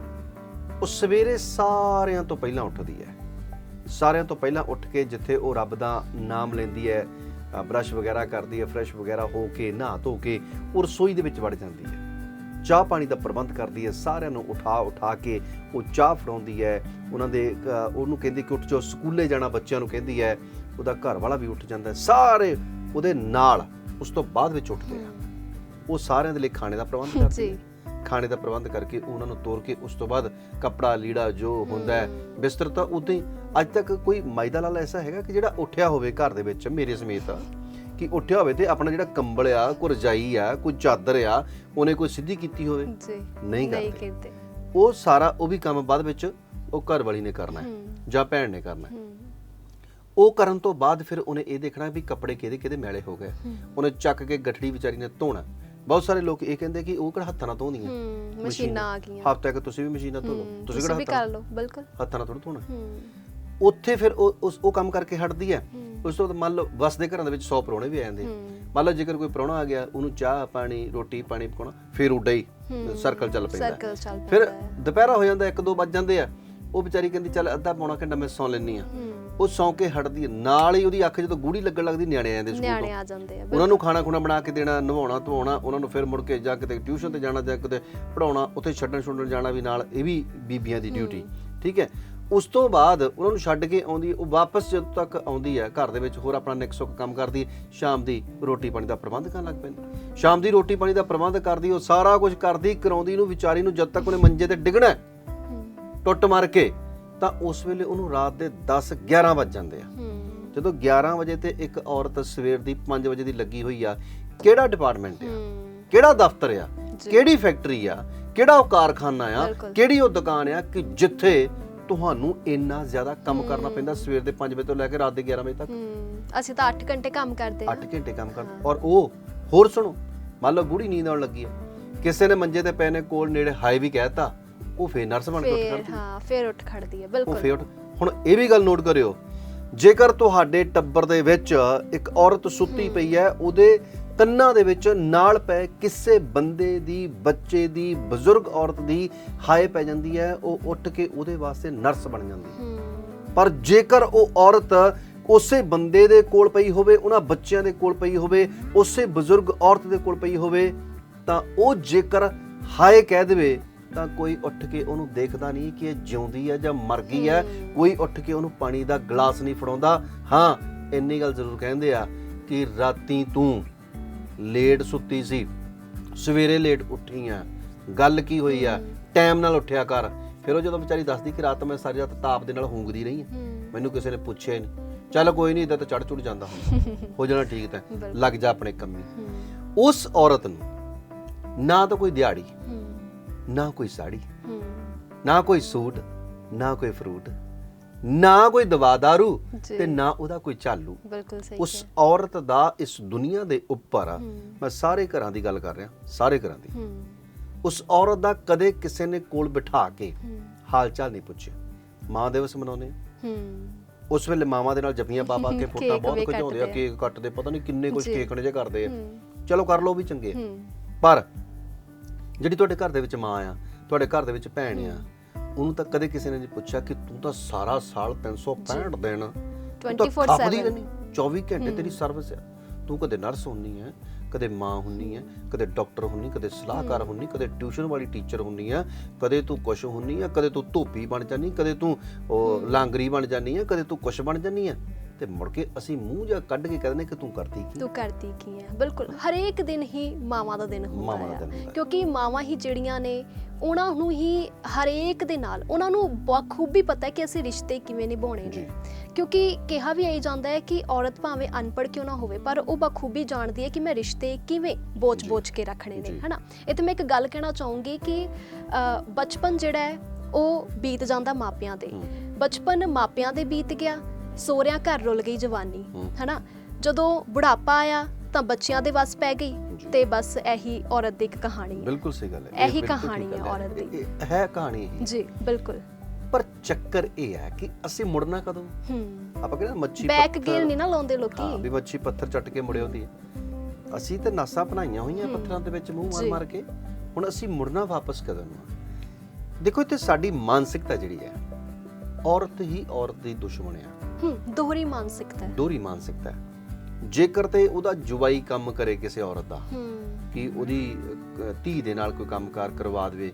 ਉਹ ਸਵੇਰੇ ਸਾਰਿਆਂ ਤੋਂ ਪਹਿਲਾਂ ਉੱਠਦੀ ਹੈ। ਸਾਰਿਆਂ ਤੋਂ ਪਹਿਲਾਂ ਉੱਠ ਕੇ ਜਿੱਥੇ ਉਹ ਰੱਬ ਦਾ ਨਾਮ ਲੈਂਦੀ ਹੈ ਬਰਸ਼ ਵਗੈਰਾ ਕਰਦੀ ਹੈ ਫਰੈਸ਼ ਵਗੈਰਾ ਹੋ ਕੇ ਨਹਾ ਧੋ ਕੇ ਉਹ ਰਸੋਈ ਦੇ ਵਿੱਚ ਵੜ ਜਾਂਦੀ ਹੈ। ਚਾਹ ਪਾਣੀ ਦਾ ਪ੍ਰਬੰਧ ਕਰਦੀ ਹੈ ਸਾਰਿਆਂ ਨੂੰ ਉਠਾ ਉਠਾ ਕੇ ਉਹ ਚਾਹ ਫੜਾਉਂਦੀ ਹੈ। ਉਹਨਾਂ ਦੇ ਉਹਨੂੰ ਕਹਿੰਦੀ ਕਿ ਉੱਠ ਜਾਓ ਸਕੂਲੇ ਜਾਣਾ ਬੱਚਿਆਂ ਨੂੰ ਕਹਿੰਦੀ ਹੈ। ਉਹਦਾ ਘਰ ਵਾਲਾ ਵੀ ਉੱਠ ਜਾਂਦਾ ਸਾਰੇ ਉਹਦੇ ਨਾਲ ਉਸ ਤੋਂ ਬਾਅਦ ਵਿੱਚ ਉੱਠਦੇ ਆ। ਉਹ ਸਾਰਿਆਂ ਦੇ ਲਈ ਖਾਣੇ ਦਾ ਪ੍ਰਬੰਧ ਕਰਦੀ ਹੈ। ਖਾਣੇ ਦਾ ਪ੍ਰਬੰਧ ਕਰਕੇ ਉਹਨਾਂ ਨੂੰ ਤੋਰ ਕੇ ਉਸ ਤੋਂ ਬਾਅਦ ਕੱਪੜਾ ਲੀੜਾ ਜੋ ਹੁੰਦਾ ਹੈ ਬਿਸਤਰ ਤਾਂ ਉਦਾਂ ਹੀ ਅੱਜ ਤੱਕ ਕੋਈ ਮਾਇਦਾ ਲਾਲ ਐਸਾ ਹੈਗਾ ਕਿ ਜਿਹੜਾ ਉੱਠਿਆ ਹੋਵੇ ਘਰ ਦੇ ਵਿੱਚ ਮੇਰੇ ਸਮੇਤ? ਕਿ ਉੱਠਿਆ ਹੋਵੇ ਤੇ ਆਪਣਾ ਜਿਹੜਾ ਕੰਬਲ ਆ ਕੋਈ ਰਜਾਈ ਆ ਕੋਈ ਚਾਦਰ ਆ ਉਹਨੇ ਕੋਈ ਸਿੱਧੀ ਕੀਤੀ ਹੋਵੇ? ਜੀ ਨਹੀਂ ਨਹੀਂ ਕਰਦੇ। ਉਹ ਸਾਰਾ ਉਹ ਵੀ ਕੰਮ ਬਾਅਦ ਵਿੱਚ ਉਹ ਘਰ ਵਾਲੀ ਨੇ ਕਰਨਾ ਹੈ ਜਾਂ ਭੈਣ ਨੇ ਕਰਨਾ ਹੂੰ। ਉਹ ਕਰਨ ਤੋਂ ਬਾਅਦ ਫਿਰ ਉਹਨੇ ਇਹ ਦੇਖਣਾ ਵੀ ਕੱਪੜੇ ਕਿਹਦੇ ਕਿਹਦੇ ਮੈਲੇ ਹੋ ਗਏ। ਉਹਨੇ ਚੱਕ ਕੇ ਗਠੜੀ ਵਿਚਾਰੀ ਨੇ ਧੋਣਾ। ਬਹੁਤ ਸਾਰੇ ਲੋਕ ਇਹ ਕਹਿੰਦੇ ਕਿ ਉਹ ਕਿਹੜਾ ਹੱਥਾਂ ਨਾਲ ਧੋਂਦੀਆਂ ਹੂੰ ਮਸ਼ੀਨਾਂ। ਆ ਗਈਆਂ। ਹਫ਼ਤਾ ਤੱਕ ਤੁਸੀਂ ਵੀ ਮਸ਼ੀਨਾਂ ਧੋ ਲਓ। ਤੁਸੀਂ ਕਿਹੜਾ ਵੀ ਕਰ ਲਓ ਬਿਲਕੁਲ। ਹੱਥਾਂ ਨਾਲ ਥੋੜਾ ਧੋਣਾ ਉੱਥੇ ਫਿਰ ਉਹ ਉਸ ਉਹ ਕੰਮ ਕਰਕੇ ਹਟਦੀ ਹੈ। ਉਸ ਤੋਂ ਮੰਨ ਲਓ ਵਸਦੇ ਘਰਾਂ ਦੇ ਵਿੱਚ 100 ਪ੍ਰਾਹੁਣੇ ਵੀ ਆ ਜਾਂਦੇ। ਮੰਨ ਲਓ ਜੇਕਰ ਕੋਈ ਪ੍ਰਾਹੁਣਾ ਆ ਗਿਆ ਉਹਨੂੰ ਚਾਹ ਪਾਣੀ ਰੋਟੀ ਪਾਣੀ ਪਕਾਉਣਾ ਫਿਰ ਉੱਡਾ ਹੀ ਸਰਕਲ ਚੱਲ ਪੈਂਦਾ। ਹੈ। ਸਰਕਲ ਚੱਲ ਫਿਰ ਦੁਪਹਿਰਾ ਹੋ ਜਾਂਦਾ 1-2 ਵੱਜ ਜਾਂਦੇ ਆ। ਉਹ ਵਿਚਾਰੀ ਕਹਿੰਦੀ ਚੱਲ ਅੱਧਾ ਪੌਣਾ ਘੰਟਾ ਮੈਂ ਸੌਂ ਲੈਣੀ ਆ ਉਹ ਸੌਂ ਕੇ ਹਟਦੀ ਹੈ। ਨਾਲ ਹੀ ਉਹਦੀ ਅੱਖ ਜਦੋਂ ਗੂੜੀ ਲੱਗਣ ਲੱਗਦੀ ਨਿਆਣੇ ਆ ਜਾਂਦੇ ਸਕੂਲ ਨਿਆਣੇ ਤੋਂ। ਆ ਜਾਂਦੇ ਆ ਉਹਨਾਂ ਨੂੰ ਖਾਣਾ ਖੁਣਾ ਬਣਾ ਕੇ ਦੇਣਾ ਨਵਾਉਣਾ ਧਵਾਉਣਾ ਉਹਨਾਂ ਨੂੰ ਫਿਰ ਮੁੜ ਕੇ ਜਾ ਕਿਤੇ ਟਿਊਸ਼ਨ ਤੇ ਜਾਣਾ ਜਾਂ ਕਿਤੇ ਪੜਾਉਣਾ ਉੱਥੇ ਛੱਡਣ ਛੁੱਡਣ ਜਾਣਾ ਵੀ ਨਾਲ ਇਹ ਵੀ ਬੀਬੀਆਂ ਦੀ ਡਿਊਟੀ। ਠੀਕ ਹੈ? ਉਸ ਤੋਂ ਬਾਅਦ ਉਹਨਾਂ ਨੂੰ ਛੱਡ ਕੇ ਆਉਂਦੀ ਉਹ ਵਾਪਸ ਜਦੋਂ ਤੱਕ ਆਉਂਦੀ ਹੈ ਘਰ ਦੇ ਵਿੱਚ ਹੋਰ ਆਪਣਾ ਨਿਕ ਸੁੱਕ ਕੰਮ ਕਰਦੀ ਹੈ, ਸ਼ਾਮ ਦੀ ਰੋਟੀ ਪਾਣੀ ਦਾ ਪ੍ਰਬੰਧ ਕਰਨ ਲੱਗ ਪੈਂਦੀ। ਸ਼ਾਮ ਦੀ ਰੋਟੀ ਪਾਣੀ ਦਾ ਪ੍ਰਬੰਧ ਕਰਦੀ ਉਹ ਸਾਰਾ ਕੁਝ ਕਰਦੀ ਕਰਾਉਂਦੀ ਨੂੰ ਵਿਚਾਰੀ ਨੂੰ ਜਦ ਤੱਕ ਉਹਨੇ ਮੰਜੇ ਤੇ ਡਿੱਗਣਾ ਹੂੰ। ਟੁੱਟ ਮਾਰ ਕੇ ਤਾਂ ਉਸ ਵੇਲੇ ਉਹਨੂੰ ਰਾਤ ਦੇ 10 11 ਵੱਜ ਜਾਂਦੇ ਆ। ਜਦੋਂ 11 ਵਜੇ ਤੇ ਇੱਕ ਔਰਤ ਸਵੇਰ ਦੀ 5 ਵਜੇ ਦੀ ਲੱਗੀ ਹੋਈ ਆ ਕਿਹੜਾ ਡਿਪਾਰਟਮੈਂਟ ਆ? ਕਿਹੜਾ ਦਫ਼ਤਰ ਆ? ਕਿਹੜੀ ਫੈਕਟਰੀ ਆ? ਕਿਹੜਾ ਉਹ ਕਾਰਖਾਨਾ ਆ। ਕਿਹੜੀ ਉਹ ਦੁਕਾਨ ਆ ਕਿ ਜਿੱਥੇ ਤੁਹਾਨੂੰ ਇੰਨਾ ਜ਼ਿਆਦਾ ਕੰਮ ਕਰਨਾ ਪੈਂਦਾ ਸਵੇਰ ਦੇ 5 ਵਜੇ ਤੋਂ ਲੈ ਕੇ ਰਾਤ ਦੇ 11 ਵਜੇ ਤੱਕ? ਅਸੀਂ ਤਾਂ 8 ਘੰਟੇ ਕੰਮ ਕਰਦੇ ਹਾਂ 8 ਘੰਟੇ ਕੰਮ ਕਰ ਔਰ ਉਹ ਹੋਰ ਸੁਣੋ ਮੰਨ ਲਓ ਬੁੜੀ ਨੀਂਦ ਆਉਣ ਲੱਗੀ ਆ। ਕਿਸੇ ਨੇ ਮੰਜੇ ਤੇ ਨੇ ਕੋਲ ਨੇੜੇ ਹਾਈ ਵੀ ਕਹਿਤਾ ਉਹ ਫੇਰ ਨਰਸ ਬਣ ਕੇ ਉੱਠ ਫੇਰ ਖੜਦੀ ਹਾਂ। ਫੇਰ ਉੱਠ ਖੜਦੀ ਹੈ ਉਹ ਬਿਲਕੁਲ ਫੇਰ ਉੱਠ- ਹੁਣ ਇਹ ਵੀ ਗੱਲ ਨੋਟ ਕਰਿਓ ਜੇਕਰ ਤੁਹਾਡੇ ਟੱਬਰ ਦੇ ਵਿੱਚ ਇੱਕ ਔਰਤ ਸੁੱਤੀ ਪਈ ਹੈ ਉਹਦੇ ਕੰਨਾਂ ਦੇ ਵਿੱਚ ਨਾਲ ਪਏ ਕਿਸੇ ਬੰਦੇ ਦੀ ਬੱਚੇ ਦੀ ਬਜ਼ੁਰਗ ਔਰਤ ਦੀ ਹਾਏ ਪੈ ਜਾਂਦੀ ਹੈ ਉਹ ਉੱਠ ਕੇ ਉਹਦੇ ਵਾਸਤੇ ਨਰਸ ਬਣ ਜਾਂਦੀ ਹੈ। ਹੂੰ। ਪਰ ਜੇਕਰ ਉਹ ਔਰਤ ਉਸੇ ਬੰਦੇ ਦੇ ਕੋਲ ਪਈ ਹੋਵੇ ਉਹਨਾਂ ਬੱਚਿਆਂ ਦੇ ਕੋਲ ਪਈ ਹੋਵੇ ਉਸੇ ਬਜ਼ੁਰਗ ਔਰਤ ਦੇ ਕੋਲ ਪਈ ਹੋਵੇ ਤਾਂ ਉਹ ਜੇਕਰ ਹਾਏ ਕਹਿ ਦੇਵੇ ਤਾਂ ਕੋਈ ਉੱਠ ਕੇ ਉਹਨੂੰ ਦੇਖਦਾ ਨਹੀਂ ਕਿ ਇਹ ਜਿਉਂਦੀ ਹੈ ਜਾਂ ਮਰ ਗਈ ਹੈ। ਕੋਈ ਉੱਠ ਕੇ ਉਹਨੂੰ ਪਾਣੀ ਦਾ ਗਲਾਸ ਨਹੀਂ ਫੜਾਉਂਦਾ। ਹਾਂ ਇੰਨੀ ਗੱਲ ਜ਼ਰੂਰ ਕਹਿੰਦੇ ਆ ਕਿ ਰਾਤੀ ਤੂੰ ਲੇਟ ਸੁੱਤੀ ਸੀ। ਸਵੇਰੇ ਲੇਟ ਉੱਠੀ ਆ। ਗੱਲ ਕੀ ਹੋਈ ਆ? ਟਾਈਮ ਨਾਲ ਉੱਠਿਆ ਕਰ। ਫਿਰ ਉਹ ਜਦੋਂ ਵਿਚਾਰੀ ਦੱਸਦੀ ਕਿ ਰਾਤ ਮੈਂ ਸਾਰੀ ਰਾਤ ਤਾਪ ਦੇ ਨਾਲ ਹੂੰਗਦੀ ਰਹੀ ਆ। ਹੂੰ। ਮੈਨੂੰ ਕਿਸੇ ਨੇ ਪੁੱਛਿਆ ਨਹੀਂ। ਚੱਲ ਕੋਈ ਨਹੀਂ ਇਦਾਂ ਤਾਂ ਚੜ ਚੁੜ ਜਾਂਦਾ ਹੁੰਦਾ। ਹੋ ਜਾਣਾ ਠੀਕ ਤਾਂ। ਲੱਗ ਜਾ ਆਪਣੇ ਕੰਮੀ। ਉਸ ਔਰਤ ਨੂੰ ਨਾ ਤਾਂ ਕੋਈ ਦਿਹਾੜੀ ਨਾ ਕੋਈ ਸਾੜੀ ਨਾ ਕੋਈ ਸੂਟ ਨਾ ਕੋਈ ਫਰੂਟ ਨਾ ਕੋਈ ਦਵਾ ਦਾਰੂ ਜੀ। ਤੇ ਨਾ ਉਹਦਾ ਕੋਈ ਚਾਲੂ ਬਿਲਕੁਲ ਸਹੀ ਉਸ ਔਰਤ ਦਾ ਇਸ ਦੁਨੀਆ ਦੇ ਉੱਪਰ ਮੈਂ ਸਾਰੇ ਘਰਾਂ ਦੀ ਗੱਲ ਕਰ ਰਿਹਾ ਸਾਰੇ ਘਰਾਂ ਦੀ। ਉਸ ਔਰਤ ਦਾ ਕਦੇ ਕਿਸੇ ਨੇ ਕੋਲ ਬਿਠਾ ਕੇ ਹਾਲ ਚਾਲ ਨਹੀਂ ਪੁੱਛਿਆ। ਮਾਂ ਦਿਵਸ ਮਨਾਉਂਦੇ ਹੂੰ। ਉਸ ਵੇਲੇ ਮਾਵਾਂ ਦੇ ਨਾਲ ਜੱਫੀਆਂ ਪਾ ਪਾ ਕੇ ਫੋਟਾ ਬਹੁਤ ਵੀ ਖਿਚਾਉਂਦੇ ਆ ਕੇਕ ਕੱਟਦੇ ਪਤਾ ਨਹੀਂ ਕਿੰਨੇ ਕੁਝ। ਕੇਕਣੇ ਜੇ ਕਰਦੇ ਆ। ਚਲੋ ਕਰ ਲਓ ਵੀ ਚੰਗੇ ਪਰ ਜਿਹੜੀ ਤੁਹਾਡੇ ਘਰ ਦੇ ਵਿੱਚ ਮਾਂ ਆ ਤੁਹਾਡੇ ਘਰ ਦੇ ਵਿੱਚ ਭੈਣ ਆ ਉਹਨੂੰ ਤਾਂ ਕਦੇ ਕਿਸੇ ਨੇ ਨਹੀਂ ਪੁੱਛਿਆ ਕਿ ਤੂੰ ਤਾਂ ਸਾਰਾ ਸਾਲ 365 ਦਿਨ ਤੂੰ ਤਾਂ 24/7 ਥੱਕਦੀ ਰਹਿੰਦੀ 24 ਘੰਟੇ ਤੇਰੀ ਸਰਵਿਸ ਆ। ਤੂੰ ਕਦੇ ਨਰਸ ਹੁੰਨੀ ਹੈ ਕਦੇ ਮਾਂ ਹੁੰਨੀ ਹੈ ਕਦੇ ਡਾਕਟਰ ਹੁੰਨੀ ਕਦੇ ਸਲਾਹਕਾਰ ਹੁੰਨੀ ਕਦੇ ਟਿਊਸ਼ਨ ਵਾਲੀ ਟੀਚਰ ਹੁੰਨੀ ਆ ਕਦੇ ਤੂੰ ਕੁਛ ਹੁੰਨੀ ਆ ਕਦੇ ਤੂੰ ਧੋਪੀ ਬਣ ਜਾਨੀ ਕਦੇ ਤੂੰ ਲਾਂਗਰੀ ਬਣ ਜਾਨੀ ਆ ਕਦੇ ਤੂੰ ਕੁਛ ਬਣ ਜਾਨੀ ਆ ਤੇ ਮੁੜ ਕੇ ਅਸੀਂ ਮੂੰਹ ਜਾ ਕੱਢ ਕੇ ਕਹਿੰਦੇ ਕਿ ਤੂੰ ਕਰਦੀ ਕੀ ਤੂੰ ਕਰਦੀ ਕੀ ਹੈ ਬਿਲਕੁਲ ਹਰੇਕ ਦਿਨ ਹੀ ਮਾਵਾਂ ਦਾ ਦਿਨ ਹੁੰਦਾ ਮਾਵਾਂ ਦਾ ਹੈ ਹੁੰਦਾ। ਕਿਉਂਕਿ ਮਾਵਾਂ ਹੀ ਜਿਹੜੀਆਂ ਨੇ ਉਹਨਾਂ ਨੂੰ ਹੀ ਹਰੇਕ ਦੇ ਨਾਲ ਉਹਨਾਂ ਨੂੰ ਬਖੂਬੀ ਪਤਾ ਹੈ ਕਿ ਅਸੀਂ ਰਿਸ਼ਤੇ ਕਿਵੇਂ ਨਿਭਾਉਣੇ ਜੀ। ਨੇ ਕਿਉਂਕਿ ਕਿਹਾ ਵੀ ਇਹ ਜਾਂਦਾ ਹੈ ਕਿ ਔਰਤ ਭਾਵੇਂ ਅਨਪੜ੍ਹ ਕਿਉਂ ਨਾ ਹੋਵੇ ਪਰ ਉਹ ਬਖੂਬੀ ਜਾਣਦੀ ਹੈ ਕਿ ਮੈਂ ਰਿਸ਼ਤੇ ਕਿਵੇਂ ਬੋਝ-ਬੋਝ ਕੇ ਰੱਖਣੇ ਨੇ ਜੀ। ਹਨਾ ਇਹ ਤੇ ਮੈਂ ਇੱਕ ਗੱਲ ਕਹਿਣਾ ਚਾਹੂੰਗੀ ਕਿ ਅ, ਬਚਪਨ ਜਿਹੜਾ ਹੈ ਉਹ ਬੀਤ ਜਾਂਦਾ ਮਾਪਿਆਂ ਦੇ ਹੂੰ। ਬਚਪਨ ਮਾਪਿਆਂ ਦੇ ਬੀਤ ਗਿਆ ਸੋਹਰਿਆਂ ਘਰ ਰੁਲ ਗਈ ਜਵਾਨੀ ਹੂੰ। ਹਨਾ? ਜਦੋਂ ਬੁਢਾਪਾ ਆਇਆ ਤਾਂ ਬੱਚਿਆਂ ਦੇ ਵੱਸ ਪੈ ਗਈ। ਤੇ ਬਸ ਇਹੀ ਔਰਤ ਦੀ ਇੱਕ ਕਹਾਣੀ ਹੈ। ਬਿਲਕੁਲ ਸਹੀ ਗੱਲ ਹੈ। ਇਹੀ ਕਹਾਣੀ ਹੈ ਗੱਲ ਔਰਤ ਦੀ। ਹੈ ਕਹਾਣੀ ਇਹ। ਜੀ ਬਿਲਕੁਲ। ਪਰ ਚੱਕਰ ਇਹ ਹੈ ਕਿ ਅਸੀਂ ਮੁੜਨਾ ਕਦੋਂ? ਹੂੰ। ਆਪਾਂ ਕਹਿੰਦੇ ਮੱਛੀ ਬੈਕ ਗੇਅਰ ਨਹੀਂ ਨਾ ਲਾਉਂਦੇ ਹਾਂ ਲੋਕੀ ਵੀ ਮੱਛੀ ਪੱਥਰ ਚੱਟ ਕੇ ਮੁੜੇ ਹੁੰਦੀ ਹੈ। ਅਸੀਂ ਤੇ ਨਾਸਾਂ ਬਣਾਈਆਂ ਹੋਈਆਂ ਪੱਥਰਾਂ ਦੇ ਵਿੱਚ ਮੂੰਹ ਮਾਰ। ਮਾਰ ਕੇ। ਹੁਣ ਅਸੀਂ ਮੁੜਨਾ ਵਾਪਸ ਕਦੋਂ? ਦੇਖੋ ਇੱਥੇ ਸਾਡੀ ਮਾਨਸਿਕਤਾ ਜਿਹੜੀ ਹੈ ਔਰਤ ਹੀ ਔਰਤ ਦੀ ਦੁਸ਼ਮਣ ਹੂੰ ਦੋਹਰੀ ਮਾਨਸਿਕਤਾ ਹੈ। ਦੋਹਰੀ ਮਾਨਸਿਕਤਾ ਹੈ। ਜੇਕਰ ਤੇ ਉਹਦਾ ਜੁਵਾਈ ਕੰਮ ਕਰੇ ਕਿਸੇ ਔਰਤ ਦਾ ਕਿ ਉਹਦੀ ਧੀ ਦੇ ਨਾਲ ਕੋਈ ਕੰਮਕਾਰ ਕਰਵਾ ਦੇਵੇ